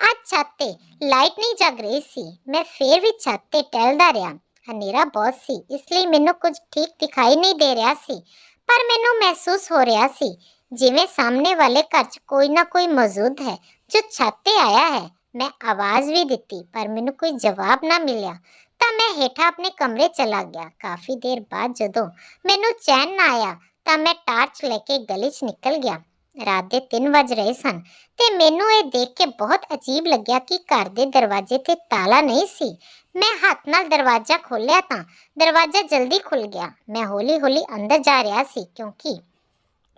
ਅੱਜ ਛੱਤ ਤੇ ਲਾਈਟ ਨਹੀਂ ਜਗ ਰਹੀ ਸੀ। ਮੈਂ ਫੇਰ ਵੀ ਛੱਤ ਤੇ ਟਹਿਲਦਾ ਰਿਹਾ। ਹਨੇਰਾ ਬਹੁਤ ਸੀ, ਇਸ ਲਈ ਮੈਨੂੰ ਕੁਝ ਠੀਕ ਦਿਖਾਈ ਨਹੀਂ ਦੇ ਰਿਹਾ ਸੀ। ਪਰ ਮੈਨੂੰ ਮਹਿਸੂਸ ਹੋ ਰਿਹਾ ਸੀ ਜਿਵੇਂ ਸਾਹਮਣੇ ਵਾਲੇ ਘਰ 'ਚ ਕੋਈ ਨਾ ਕੋਈ ਮੌਜੂਦ ਹੈ, ਜੋ ਛੱਤ ਤੇ ਆਇਆ ਹੈ। ਮੈਂ ਆਵਾਜ਼ ਵੀ ਦਿੱਤੀ, ਪਰ ਮੈਨੂੰ ਕੋਈ ਜਵਾਬ ਨਾ ਮਿਲਿਆ। ਤਾਂ ਮੈਂ ਹੇਠਾਂ ਆਪਣੇ ਕਮਰੇ ਚਲਾ ਗਿਆ। ਕਾਫੀ ਦੇਰ ਬਾਅਦ ਜਦੋਂ ਮੈਨੂੰ ਚੈਨ ਨਾ ਆਇਆ, ਤਾਂ ਮੈਂ ਟਾਰਚ ਲੈ ਕੇ ਗਲੀ 'ਚ ਨਿਕਲ ਗਿਆ। ਰਾਤ ਦੇ 3 ਵਜ ਰਹੇ ਸਨ ਤੇ ਮੈਨੂੰ ਇਹ ਦੇਖ ਕੇ ਬਹੁਤ ਅਜੀਬ ਲੱਗਿਆ ਕਿ ਘਰ ਦੇ ਦਰਵਾਜ਼ੇ ਤੇ ਤਾਲਾ ਨਹੀਂ ਸੀ। ਮੈਂ ਹੱਥ ਨਾਲ ਦਰਵਾਜ਼ਾ ਖੋਲ੍ਹਿਆ ਤਾਂ ਦਰਵਾਜ਼ਾ ਜਲਦੀ ਖੁੱਲ ਗਿਆ। ਮੈਂ ਹੌਲੀ-ਹੌਲੀ ਅੰਦਰ ਜਾ ਰਿਹਾ ਸੀ ਕਿਉਂਕਿ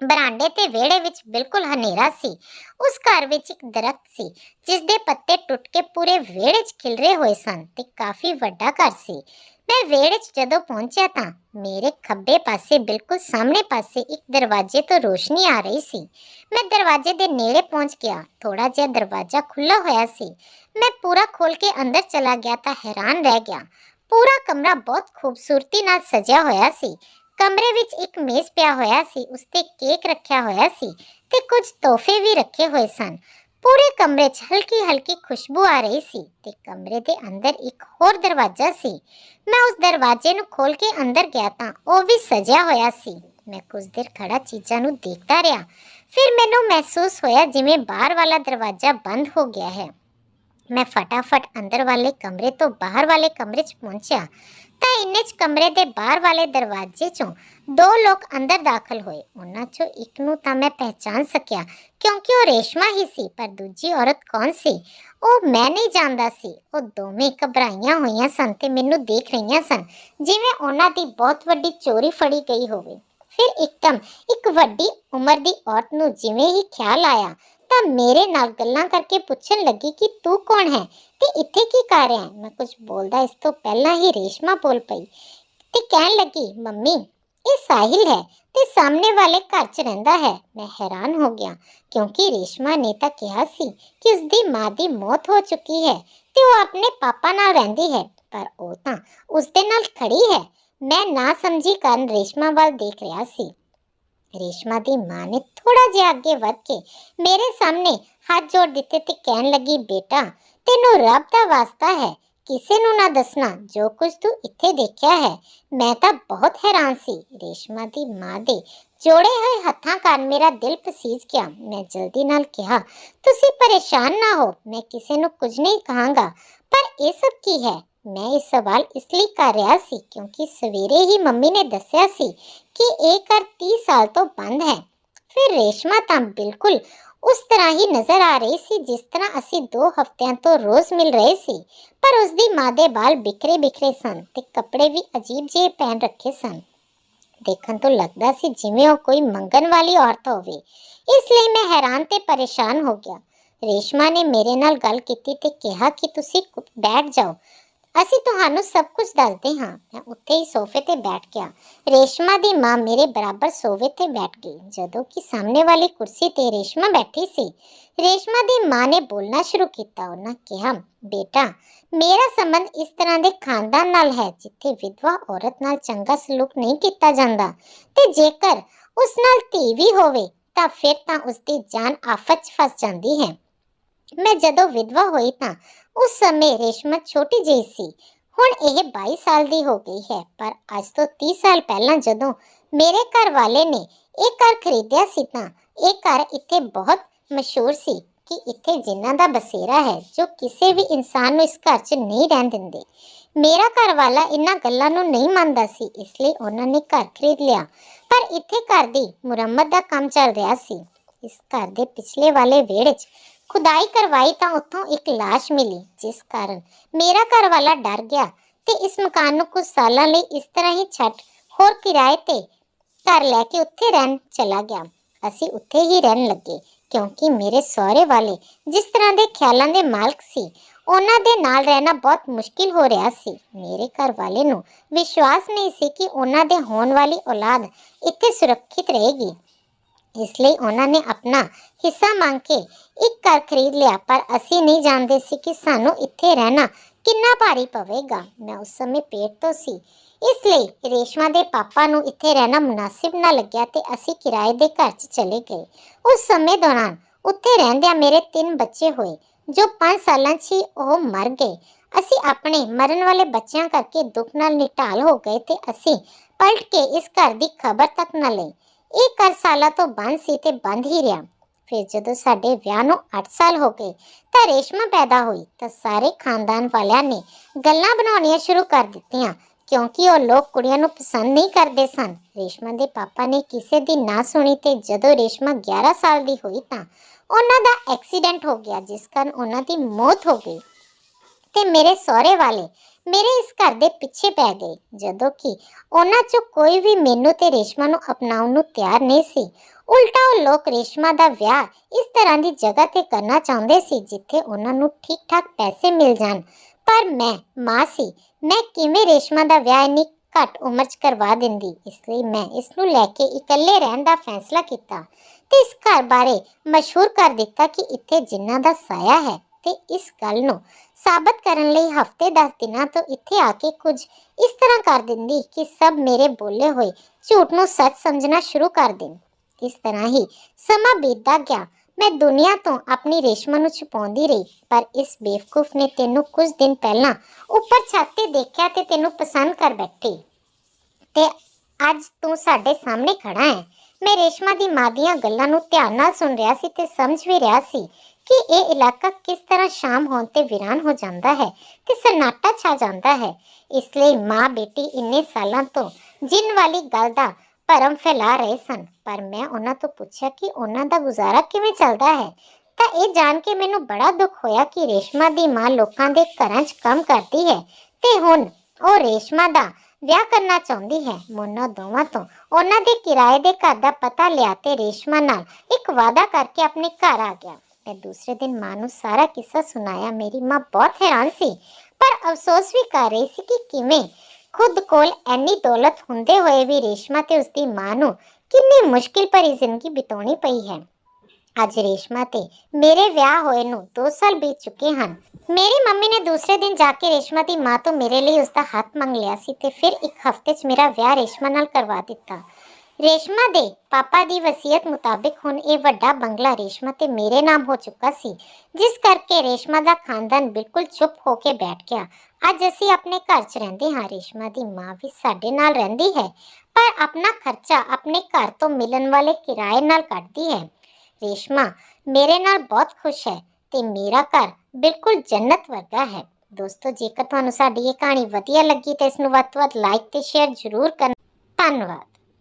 ਬਰਾਂਡੇ ਤੇ ਵਿਹੜੇ ਵਿੱਚ ਬਿਲਕੁਲ ਹਨੇਰਾ ਸੀ। ਉਸ ਘਰ ਵਿੱਚ ਇੱਕ ਦਰਖਤ ਸੀ ਜਿਸ ਦੇ ਪੱਤੇ ਟੁੱਟ ਕੇ ਪੂਰੇ ਵਿਹੜੇ 'ਚ ਖਿਲਰੇ ਹੋਏ ਸਨ ਤੇ ਕਾਫੀ ਵੱਡਾ ਘਰ ਸੀ। ਮੈਂ ਵਿਹੜੇ 'ਚ ਜਦੋਂ ਪਹੁੰਚਿਆ ਤਾਂ ਮੇਰੇ ਖੱਬੇ ਪਾਸੇ, ਬਿਲਕੁਲ ਸਾਹਮਣੇ ਪਾਸੇ ਇੱਕ ਦਰਵਾਜ਼ੇ ਤੋਂ ਰੋਸ਼ਨੀ ਆ ਰਹੀ ਸੀ। ਮੈਂ ਦਰਵਾਜ਼ੇ ਦੇ ਨੇੜੇ ਪਹੁੰਚ ਗਿਆ ਥੋੜਾ ਜਿਹਾ ਦਰਵਾਜ਼ਾ ਖੁੱਲਾ ਹੋਇਆ ਸੀ। ਮੈਂ ਪੂਰਾ ਖੋਲ ਕੇ ਅੰਦਰ ਚਲਾ ਗਿਆ ਤਾਂ ਹੈਰਾਨ ਰਹਿ ਗਿਆ। ਪੂਰਾ ਕਮਰਾ ਬਹੁਤ ਖੂਬਸੂਰਤੀ ਨਾਲ ਸਜਿਆ ਹੋਇਆ ਸੀ। ਕਮਰੇ ਵਿੱਚ ਇੱਕ ਮੇਜ਼ ਪਿਆ ਹੋਇਆ ਸੀ ਉਸ ਤੇ ਕੇਕ ਰੱਖਿਆ ਹੋਇਆ ਸੀ ਤੇ ਕੁਝ ਤੋਹਫੇ ਵੀ ਰੱਖੇ ਹੋਏ ਸਨ। ਪੂਰੇ ਕਮਰੇ 'ਚ ਹਲਕੀ ਹਲਕੀ ਖੁਸ਼ਬੂ ਆ ਰਹੀ ਸੀ ਤੇ ਕਮਰੇ ਦੇ ਅੰਦਰ ਇੱਕ ਹੋਰ ਦਰਵਾਜ਼ਾ ਸੀ। ਮੈਂ ਉਸ ਦਰਵਾਜ਼ੇ ਨੂੰ ਖੋਲ ਕੇ ਅੰਦਰ ਗਿਆ ਤਾਂ ਉਹ ਵੀ ਸਜਿਆ ਹੋਇਆ ਸੀ। ਮੈਂ ਕੁਝ ਦੇਰ ਖੜਾ ਚੀਜ਼ਾਂ ਨੂੰ ਦੇਖਦਾ ਰਿਹਾ। ਫਿਰ ਮੈਨੂੰ ਮਹਿਸੂਸ ਹੋਇਆ ਜਿਵੇਂ ਬਾਹਰ ਵਾਲਾ ਦਰਵਾਜ਼ਾ ਬੰਦ ਹੋ ਗਿਆ ਹੈ। ਮੈਂ ਫਟਾਫਟ ਅੰਦਰ ਵਾਲੇ ਕਮਰੇ ਤੋਂ ਬਾਹਰ ਵਾਲੇ ਕਮਰੇ 'ਚ ਪਹੁੰਚਿਆ। ਤਾਂ ਇੰਨੇ 'ਚ ਕਮਰੇ ਦੇ ਬਾਹਰ ਵਾਲੇ ਦਰਵਾਜ਼ੇ 'ਚੋਂ ਦੋ ਲੋਕ ਅੰਦਰ ਦਾਖਲ ਹੋਏ। ਉਹਨਾਂ 'ਚੋਂ ਇੱਕ ਨੂੰ ਤਾਂ ਮੈਂ ਪਹਿਚਾਨ ਸਕਿਆ, ਕਿਉਂਕਿ ਉਹ ਰੇਸ਼ਮਾ ਹੀ ਸੀ, ਪਰ ਦੂਜੀ ਔਰਤ ਕੌਣ ਸੀ? ਉਹ ਮੈਂ ਨਹੀਂ ਜਾਣਦਾ ਸੀ। ਉਹ ਦੋਵੇਂ ਘਬਰਾਈਆਂ ਹੋਈਆਂ ਸਨ ਤੇ ਮੈਨੂੰ ਦੇਖ ਰਹੀਆਂ ਸਨ, ਜਿਵੇਂ ਉਹਨਾਂ ਦੀ ਬਹੁਤ ਵੱਡੀ ਚੋਰੀ ਫੜੀ ਗਈ ਹੋਵੇ। ਫਿਰ ਇੱਕਦਮ ਇੱਕ ਵੱਡੀ ਉਮਰ ਦੀ ਔਰਤ ਨੂੰ ਜਿਵੇਂ ਹੀ ਖਿਆਲ ਆਇਆ ਤਾਂ ਮੇਰੇ ਨਾਲ ਗੱਲਾਂ ਕਰਕੇ ਪੁੱਛਣ ਲੱਗੀ ਕਿ ਤੂੰ ਕੌਣ ਹੈ ਤੇ ਇੱਥੇ ਕੀ ਕਰ ਰਿਹਾ ਹੈ? ਮੈਂ ਕੁਝ ਬੋਲਦਾ ਇਸ ਤੋਂ ਪਹਿਲਾਂ ਹੀ ਰੇਸ਼ਮਾ ਬੋਲ ਪਈ ਤੇ ਕਹਿਣ ਲੱਗੀ, ਮੰਮੀ, ਇਹ ਸਾਹਿਲ ਹੈ ਤੇ ਸਾਹਮਣੇ ਵਾਲੇ ਘਰ 'ਚ ਰਹਿੰਦਾ ਹੈ। ਮੈਂ ਹੈਰਾਨ ਹੋ ਗਿਆ ਕਿਉਂਕਿ ਰੇਸ਼ਮਾ ਨੇ ਤਾਂ ਕਿਹਾ ਸੀ ਕਿ ਉਸਦੀ ਮਾਂ ਦੀ ਮੌਤ ਹੋ ਚੁੱਕੀ ਹੈ ਤੇ ਉਹ ਆਪਣੇ ਪਾਪਾ ਨਾਲ ਰਹਿੰਦੀ ਹੈ, ਪਰ ਉਹ ਤਾਂ ਉਸਦੇ ਨਾਲ ਖੜੀ ਹੈ। ਮੈਂ ਨਾ ਸਮਝੀ ਕਾਰਨ ਰੇਸ਼ਮਾ ਵੱਲ ਦੇਖ ਰਿਹਾ ਸੀ। ਰੇਸ਼ਮਾ ਦੀ ਮਾਂ ਨੇ ਥੋੜਾ ਜਿਹਾ ਅੱਗੇ ਵੱਧ ਕੇ ਮੇਰੇ ਸਾਹਮਣੇ ਹੱਥ ਜੋੜ ਦਿੱਤੇ ਤੇ ਕਹਿਣ ਲੱਗੀ, ਬੇਟਾ, ਤੈਨੂੰ ਰੱਬ ਦਾ ਵਾਸਤਾ ਹੈ। ਕਿਸੇ ਨੂੰ ਨਾ ਦੱਸਣਾ। ਜੋ ਕੁਝ ਤੂੰ ਇੱਥੇ ਦੇਖਿਆ ਹੈ, ਮੈਂ ਤਾਂ ਬਹੁਤ ਹੈਰਾਨ ਸੀ। ਰੇਸ਼ਮਾ ਦੀ ਮਾਂ ਦੇ ਜੋੜੇ ਹੋਏ ਹੱਥਾਂ ਕਾਰਨ ਮੇਰਾ ਦਿਲ ਪਸੀਜ ਗਿਆ। ਮੈਂ ਜਲਦੀ ਨਾਲ ਕਿਹਾ, ਤੁਸੀਂ ਪਰੇਸ਼ਾਨ ਨਾ ਹੋ। ਮੈਂ ਕਿਸੇ ਨੂੰ ਕੁਝ ਨਹੀਂ ਕਹਾਂਗਾ। ਪਰ ਇਹ ਸਭ ਕੀ ਹੈ? ਮੈਂ ਇਹ ਸਵਾਲ ਇਸ ਲਈ ਕਰ ਰਿਹਾ ਸੀ ਕਿਉਂਕਿ ਸਵੇਰੇ ਹੀ ਮੰਮੀ ਨੇ ਦੱਸਿਆ ਸੀ ਕਿ ਇਹ ਘਰ 30 ਸਾਲ ਤੋਂ ਬੰਦ ਹੈ। ਫਿਰ ਰੇਸ਼ਮਾ ਤਾਂ ਬਿਲਕੁਲ ਉਸ ਤਰ੍ਹਾਂ ਹੀ ਨਜ਼ਰ ਆ ਰਹੀ ਸੀ ਜਿਸ ਤਰ੍ਹਾਂ ਅਸੀਂ 2 ਹਫ਼ਤਿਆਂ ਤੋਂ ਰੋਜ਼ ਮਿਲ ਰਹੇ ਸੀ, ਪਰ ਉਸ ਦੀ ਮਾਂ ਦੇ ਵਾਲ ਬਿਖਰੇ ਬਿਖਰੇ ਸਨ ਤੇ ਕੱਪੜੇ ਵੀ ਅਜੀਬ ਜਿਹੇ ਪਹਿਨ ਰੱਖੇ ਸਨ। ਦੇਖਣ ਤੋਂ ਲੱਗਦਾ ਸੀ ਜਿਵੇਂ ਉਹ ਕੋਈ ਮੰਗਣ ਵਾਲੀ ਔਰਤ ਹੋਵੇ। ਇਸ ਲਈ ਮੈਂ ਹੈਰਾਨ ਤੇ ਪਰੇਸ਼ਾਨ ਹੋ ਗਿਆ। ਰੇਸ਼ਮਾ ਨੇ ਮੇਰੇ ਨਾਲ ਗੱਲ ਕੀਤੀ ਤੇ ਕਿਹਾ ਕਿ ਤੁਸੀਂ ਬੈਠ ਜਾਓ। ਅਸੀਂ ਤੁਹਾਨੂੰ ਸਭ ਕੁਝ ਦੱਸਦੇ ਹਾਂ। ਮੈਂ ਉੱਥੇ ਹੀ ਸੋਫੇ ਤੇ ਬੈਠ ਗਿਆ। ਰੇਸ਼ਮਾ ਦੀ ਮਾਂ ਮੇਰੇ ਬਰਾਬਰ ਸੋਫੇ ਤੇ ਬੈਠ ਗਈ, ਜਦੋਂ ਕਿ ਸਾਹਮਣੇ ਵਾਲੀ ਕੁਰਸੀ ਤੇ ਰੇਸ਼ਮਾ ਬੈਠੀ ਸੀ। ਰੇਸ਼ਮਾ ਦੀ ਮਾਂ ਨੇ ਬੋਲਣਾ ਸ਼ੁਰੂ ਕੀਤਾ, ਉਹਨਾਂ ਕਿਹਾ, ਬੇਟਾ, ਮੇਰਾ ਸੰਬੰਧ ਇਸ ਤਰ੍ਹਾਂ ਦੇ ਖਾਨਦਾਨ ਨਾਲ ਹੈ, ਜਿੱਥੇ ਵਿਧਵਾ ਔਰਤ ਨਾਲ ਚੰਗਾ ਸਲੂਕ ਨਹੀਂ ਕੀਤਾ ਜਾਂਦਾ। ਤੇ ਜੇਕਰ ਉਸ ਨਾਲ ਧੀ ਵੀ ਹੋਵੇ, ਤਾਂ ਫਿਰ ਤਾਂ ਉਸ ਦੀ ਜਾਨ ਆਫਤ 'ਚ ਫਸ ਜਾਂਦੀ ਹੈ। ਮੈਂ ਜਦੋਂ ਵਿਧਵਾ ਹੋਈ ਤਾਂ ਉਸ ਸਮੇਂ ਰੇਸ਼ਮਾ ਛੋਟੀ ਜਿਹੀ ਸੀ। ਹੁਣ ਇਹ 22 ਸਾਲ ਦੀ ਹੋ ਗਈ ਹੈ, ਪਰ ਅੱਜ ਤੋਂ 30 ਸਾਲ ਪਹਿਲਾਂ ਜਦੋਂ ਮੇਰੇ ਘਰ ਵਾਲੇ ਨੇ ਇਹ ਘਰ ਖਰੀਦਿਆ ਸੀ ਤਾਂ ਇਹ ਘਰ ਇੱਥੇ ਬਹੁਤ ਮਸ਼ਹੂਰ ਸੀ ਕਿ ਇੱਥੇ ਜਿਨ੍ਹਾਂ ਦਾ ਬਸੇਰਾ ਹੈ ਜੋ ਕਿਸੇ ਵੀ ਇਨਸਾਨ ਨੂੰ ਇਸ ਘਰ 'ਚ ਨਹੀਂ ਰਹਿਣ ਦਿੰਦੇ। ਮੇਰਾ ਘਰ ਵਾਲਾ ਇਹਨਾਂ ਗੱਲਾਂ ਨੂੰ ਨਹੀਂ ਮੰਨਦਾ ਸੀ, ਇਸ ਲਈ ਉਹਨਾਂ ਨੇ ਘਰ ਖਰੀਦ ਲਿਆ। ਪਰ ਇੱਥੇ ਘਰ ਦੀ ਮੁਰੰਮਤ ਦਾ ਕੰਮ ਚੱਲ ਰਿਹਾ ਸੀ। ਇਸ ਘਰ ਦੇ ਪਿਛਲੇ ਵਾਲੇ ਵਿਹੜੇ 'ਚ ਖੁਦਾਈ ਕਰਵਾਈ ਤਾਂ ਉੱਥੋਂ ਇੱਕ ਲਾਸ਼ ਮਿਲੀ, ਜਿਸ ਕਾਰਨ ਮੇਰਾ ਘਰ ਵਾਲਾ ਡਰ ਗਿਆ ਤੇ ਇਸ ਮਕਾਨ ਨੂੰ ਕੁਝ ਸਾਲਾਂ ਲਈ ਇਸ ਤਰ੍ਹਾਂ ਹੀ ਛੱਡ ਹੋਰ ਕਿਰਾਏ ਤੇ ਘਰ ਲੈ ਕੇ ਉੱਥੇ ਰਹਿਣ ਚਲਾ ਗਿਆ। ਅਸੀਂ ਉੱਥੇ ਹੀ ਰਹਿਣ ਲੱਗੇ, ਕਿਉਂਕਿ ਮੇਰੇ ਸਹੁਰੇ ਵਾਲੇ ਜਿਸ ਤਰ੍ਹਾਂ ਦੇ ਖਿਆਲਾਂ ਦੇ ਮਾਲਕ ਸੀ, ਉਹਨਾਂ ਦੇ ਨਾਲ ਰਹਿਣਾ ਬਹੁਤ ਮੁਸ਼ਕਿਲ ਹੋ ਰਿਹਾ ਸੀ। ਮੇਰੇ ਘਰ ਵਾਲੇ ਨੂੰ ਵਿਸ਼ਵਾਸ ਨਹੀਂ ਸੀ ਕਿ ਉਹਨਾਂ ਦੇ ਹੋਣ ਵਾਲੀ ਔਲਾਦ ਇੱਥੇ ਸੁਰੱਖਿਅਤ ਰਹੇਗੀ। ਇਸ ਲਈ ਉਹਨਾਂ ਨੇ ਆਪਣਾ ਹਿੱਸਾ ਮੰਗ ਕੇ ਇੱਕ ਘਰ ਖਰੀਦ ਲਿਆ। ਪਰ ਅਸੀਂ ਨਹੀਂ ਜਾਣਦੇ ਸੀ ਕਿ ਸਾਨੂੰ ਇੱਥੇ ਰਹਿਣਾ ਕਿੰਨਾ ਭਾਰੀ ਪਵੇਗਾ। ਮੈਂ ਉਸ ਸਮੇਂ ਪੇਟ ਤੋਂ ਸੀ। ਇਸ ਲਈ ਰੇਸ਼ਮਾ ਦੇ ਪਾਪਾ ਨੂੰ ਇੱਥੇ ਰਹਿਣਾ ਮੁਨਾਸਿਬ ਨਾ ਲੱਗਿਆ ਤੇ ਅਸੀਂ ਕਿਰਾਏ ਦੇ ਘਰ 'ਚ ਚਲੇ ਗਏ। ਉਸ ਸਮੇਂ ਦੌਰਾਨ ਉੱਥੇ ਰਹਿੰਦਿਆਂ ਮੇਰੇ ਤਿੰਨ ਬੱਚੇ ਹੋਏ, ਜੋ 5 ਸਾਲਾਂ 'ਚ ਹੀ ਉਹ ਮਰ ਗਏ। ਅਸੀਂ ਆਪਣੇ ਮਰਨ ਵਾਲੇ ਬੱਚਿਆਂ ਕਰਕੇ ਦੁੱਖ ਨਾਲ ਨਿਟਾਲ ਹੋ ਗਏ ਤੇ ਅਸੀਂ ਪਲਟ ਕੇ ਇਸ ਘਰ ਦੀ ਖਬਰ ਤੱਕ ਨਾ ਲਈ। ਇਹ ਘਰ ਸਾਲਾਂ ਤੋਂ ਬੰਦ ਸੀ ਤੇ ਬੰਦ ਹੀ ਰਿਹਾ। ਫਿਰ ਜਦੋਂ ਸਾਡੇ ਵਿਆਹ ਨੂੰ 8 ਸਾਲ ਹੋ ਗਏ, ਤਾਂ ਰੇਸ਼ਮਾ ਪੈਦਾ ਹੋਈ, ਤਾਂ ਸਾਰੇ ਖਾਨਦਾਨ ਵਾਲਿਆਂ ਨੇ ਗੱਲਾਂ ਬਣਾਉਣੀਆਂ ਸ਼ੁਰੂ ਕਰ ਦਿੱਤੀਆਂ, ਕਿਉਂਕਿ ਉਹ ਲੋਕ ਕੁੜੀਆਂ ਨੂੰ ਪਸੰਦ ਨਹੀਂ ਕਰਦੇ ਸਨ। ਰੇਸ਼ਮਾ ਦੇ ਪਾਪਾ ਨੇ ਕਿਸੇ ਦੀ ਨਾ ਸੁਣੀ ਤੇ ਜਦੋਂ ਰੇਸ਼ਮਾ 11 ਸਾਲ ਦੀ ਹੋਈ ਤਾਂ ਉਹਨਾਂ ਦਾ ਐਕਸੀਡੈਂਟ ਹੋ ਗਿਆ, ਜਿਸ ਕਾਰਨ ਉਹਨਾਂ ਦੀ ਮੌਤ ਹੋ ਗਈ। ਤੇ ਮੇਰੇ ਸਹੁਰੇ ਵਾਲੇ ਮੇਰੇ ਇਸ ਘਰ ਦੇ ਪਿੱਛੇ ਪੈ ਗਏ, ਜਦੋਂ ਕਿ ਉਹਨਾਂ ਚੋਂ ਕੋਈ ਵੀ ਮੈਨੂੰ ਤੇ ਰੇਸ਼ਮਾ ਨੂੰ ਅਪਣਾਉਣ ਨੂੰ ਤਿਆਰ ਨਹੀਂ ਸੀ। ਉਲਟਾ ਉਹ ਲੋਕ ਰੇਸ਼ਮਾ ਦਾ ਵਿਆਹ ਇਸ ਤਰ੍ਹਾਂ ਦੀ ਜਗ੍ਹਾ ਤੇ ਕਰਨਾ ਚਾਹੁੰਦੇ ਸੀ, ਜਿੱਥੇ ਉਹਨਾਂ ਨੂੰ ਠੀਕ-ਠਾਕ ਪੈਸੇ ਮਿਲ ਜਾਣ। ਪਰ ਮੈਂ, ਮਾਂ ਸੀ, ਮੈਂ ਕਿਵੇਂ ਰੇਸ਼ਮਾ ਦਾ ਵਿਆਹ ਇੰਨੀ ਘੱਟ ਉਮਰ 'ਚ ਕਰਵਾ ਦਿੰਦੀ? ਇਸ ਲਈ ਮੈਂ ਇਸ ਨੂੰ ਲੈ ਕੇ ਇਕੱਲੇ ਰਹਿਣ ਦਾ ਫੈਸਲਾ ਕੀਤਾ ਤੇ ਇਸ ਘਰ ਬਾਰੇ ਮਸ਼ਹੂਰ ਕਰ ਦਿੱਤਾ ਕਿ ਇੱਥੇ ਜਿਨ੍ਹਾਂ ਦਾ ਸਾਇਆ ਹੈ ਤੇ ਇਸ ਗੱਲ ਨੂੰ ਸਾਬਤ ਕਰਨ ਲਈ ਹਫ਼ਤੇ 10 ਦਿਨਾਂ ਤੋਂ ਇੱਥੇ ਆ ਕੇ ਕੁਝ ਇਸ ਤਰ੍ਹਾਂ ਕਰ ਦਿੰਦੀ ਕਿ ਸਭ ਮੇਰੇ ਬੋਲੇ ਹੋਏ ਝੂਠ ਨੂੰ ਸੱਚ ਸਮਝਣਾ ਸ਼ੁਰੂ ਕਰ ਦੇਣ ਇਸ ਤਰ੍ਹਾਂ ਹੀ ਸਮਾਂ ਬੀਤਦਾ ਗਿਆ। ਮੈਂ ਦੁਨੀਆ ਤੋਂ ਆਪਣੀ ਰੇਸ਼ਮਾ ਨੂੰ ਛੁਪਾਉਂਦੀ ਰਹੀ, ਪਰ ਇਸ ਬੇਵਕੂਫ ਨੇ ਤੈਨੂੰ ਕੁਝ ਦਿਨ ਪਹਿਲਾਂ ਉੱਪਰ ਛੱਤ ਤੇ ਦੇਖਿਆ ਤੇ ਤੈਨੂੰ ਪਸੰਦ ਕਰ ਬੈਠੀ। ਤੇ ਅੱਜ ਤੂੰ ਸਾਡੇ ਸਾਹਮਣੇ ਖੜਾ ਹੈ। ਮੈਂ ਰੇਸ਼ਮਾ ਦੀ ਮਾਂ ਦੀਆਂ ਗੱਲਾਂ ਨੂੰ ਧਿਆਨ ਨਾਲ ਸੁਣ ਰਿਹਾ ਸੀ ਤੇ ਸਮਝ ਵੀ ਰਿਹਾ ਸੀ ਕਿ ਇਹ ਇਲਾਕਾ ਕਿਸ ਤਰ੍ਹਾਂ ਸ਼ਾਮ ਹੋਣ ਤੇ ਵੀਰਾਨ ਹੋ ਜਾਂਦਾ ਹੈ ਤੇ ਸਨਾਟਾ ਛਾ ਜਾਂਦਾ ਹੈ। ਇਸ ਲਈ ਮਾਂ ਬੇਟੀ ਇੰਨੇ ਸਾਲਾਂ ਤੋਂ ਜਿੰਨ ਵਾਲੀ ਗੱਲ ਦਾ ਭਰਮ ਫੈਲਾ ਰਹੇ ਸਨ। ਪਰ ਮੈਂ ਉਹਨਾਂ ਤੋਂ ਪੁੱਛਿਆ ਕਿ ਉਹਨਾਂ ਦਾ ਗੁਜ਼ਾਰਾ ਕਿਵੇਂ ਚੱਲਦਾ ਹੈ? ਤਾਂ ਇਹ ਜਾਣ ਕੇ ਮੈਨੂੰ ਬੜਾ ਦੁੱਖ ਹੋਇਆ ਕਿ ਰੇਸ਼ਮਾ ਦੀ ਮਾਂ ਲੋਕਾਂ ਦੇ ਘਰਾਂ 'ਚ ਕੰਮ ਕਰਦੀ ਹੈ ਤੇ ਹੁਣ ਉਹ ਰੇਸ਼ਮਾ ਦਾ ਵਿਆਹ ਕਰਨਾ ਚਾਹੁੰਦੀ ਹੈ। ਮੋਨਾ ਦੋਵਾਂ ਤੋਂ ਉਹਨਾਂ ਦੇ ਕਿਰਾਏ ਦੇ ਘਰ ਦਾ ਪਤਾ ਲਿਆ ਤੇ ਰੇਸ਼ਮਾ ਨਾਲ ਇੱਕ ਵਾਅਦਾ ਕਰਕੇ ਆਪਣੇ ਘਰ ਆ ਗਿਆ। ਮੈਂ ਦੂਸਰੇ ਦਿਨ ਮਾਂ ਨੂੰ ਸਾਰਾ ਕਿੱਸਾ ਸੁਣਾਇਆ। ਮੇਰੀ ਮਾਂ ਬਹੁਤ ਹੈਰਾਨ ਸੀ, ਪਰ ਅਫਸੋਸ ਵੀ ਕਰ ਰਹੀ ਸੀ ਕਿ ਕਿਵੇਂ ਖੁਦ ਕੋਲ ਐਨੀ ਦੌਲਤ ਹੁੰਦੇ ਹੋਏ ਵੀ ਰੇਸ਼ਮਾ ਤੇ ਉਸਦੀ ਮਾਂ ਨੂੰ ਕਿੰਨੀ ਮੁਸ਼ਕਿਲ ਭਰੀ ਜ਼ਿੰਦਗੀ ਬਿਤਾਉਣੀ ਪਈ ਹੈ। ਅੱਜ ਰੇਸ਼ਮਾ ਤੇ ਮੇਰੇ ਵਿਆਹ ਹੋਏ ਨੂੰ 2 ਸਾਲ ਬੀਤ ਚੁੱਕੇ ਹਨ। ਮੇਰੀ ਮੰਮੀ ਨੇ ਦੂਸਰੇ ਦਿਨ ਜਾ ਕੇ ਰੇਸ਼ਮਾ ਦੀ ਮਾਂ ਤੋਂ ਮੇਰੇ ਲਈ ਉਸਦਾ ਹੱਥ ਮੰਗ ਲਿਆ ਸੀ ਤੇ ਫਿਰ ਇੱਕ ਹਫ਼ਤੇ 'ਚ ਮੇਰਾ ਵਿਆਹ ਰੇਸ਼ਮਾ ਨਾਲ ਕਰਵਾ ਦਿੱਤਾ। ਰੇਸ਼ਮਾ ਦੇ ਪਾਪਾ ਦੀ ਵਸੀਅਤ ਮੁਤਾਬਿਕ ਹੁਣ ਇਹ ਵੱਡਾ ਬੰਗਲਾ ਰੇਸ਼ਮਾ ਤੇ ਮੇਰੇ ਨਾਮ ਹੋ ਚੁੱਕਾ ਸੀ ਜਿਸ ਕਰਕੇ ਰੇਸ਼ਮਾ ਦਾ ਖਾਨਦਾਨ ਬਿਲਕੁਲ ਚੁੱਪ ਹੋ ਕੇ ਬੈਠ ਗਿਆ ਅੱਜ ਅਸੀਂ ਆਪਣੇ ਘਰ 'ਚ ਰਹਿੰਦੇ ਹਾਂ ਰੇਸ਼ਮਾ ਦੀ ਮਾਂ ਵੀ ਸਾਡੇ ਨਾਲ ਰਹਿੰਦੀ ਹੈ ਪਰ ਆਪਣਾ ਖਰਚਾ ਆਪਣੇ ਘਰ ਤੋਂ ਮਿਲਣ ਵਾਲੇ ਕਿਰਾਏ ਨਾਲ ਕੱਢਦੀ ਹੈ ਰੇਸ਼ਮਾ ਮੇਰੇ ਨਾਲ ਬਹੁਤ ਖੁਸ਼ ਹੈ ਤੇ ਮੇਰਾ ਘਰ ਬਿਲਕੁਲ ਜੰਨਤ ਵਰਗਾ ਹੈ ਦੋਸਤੋ ਜੇਕਰ ਤੁਹਾਨੂੰ ਸਾਡੀ ਇਹ ਕਹਾਣੀ ਵਧੀਆ ਲੱਗੀ ਤਾਂ ਇਸ ਨੂੰ ਵੱਧ ਤੋਂ ਵੱਧ ਲਾਈਕ ਤੇ ਸ਼ੇਅਰ ਜ਼ਰੂਰ ਕਰਨਾ ਧੰਨਵਾਦ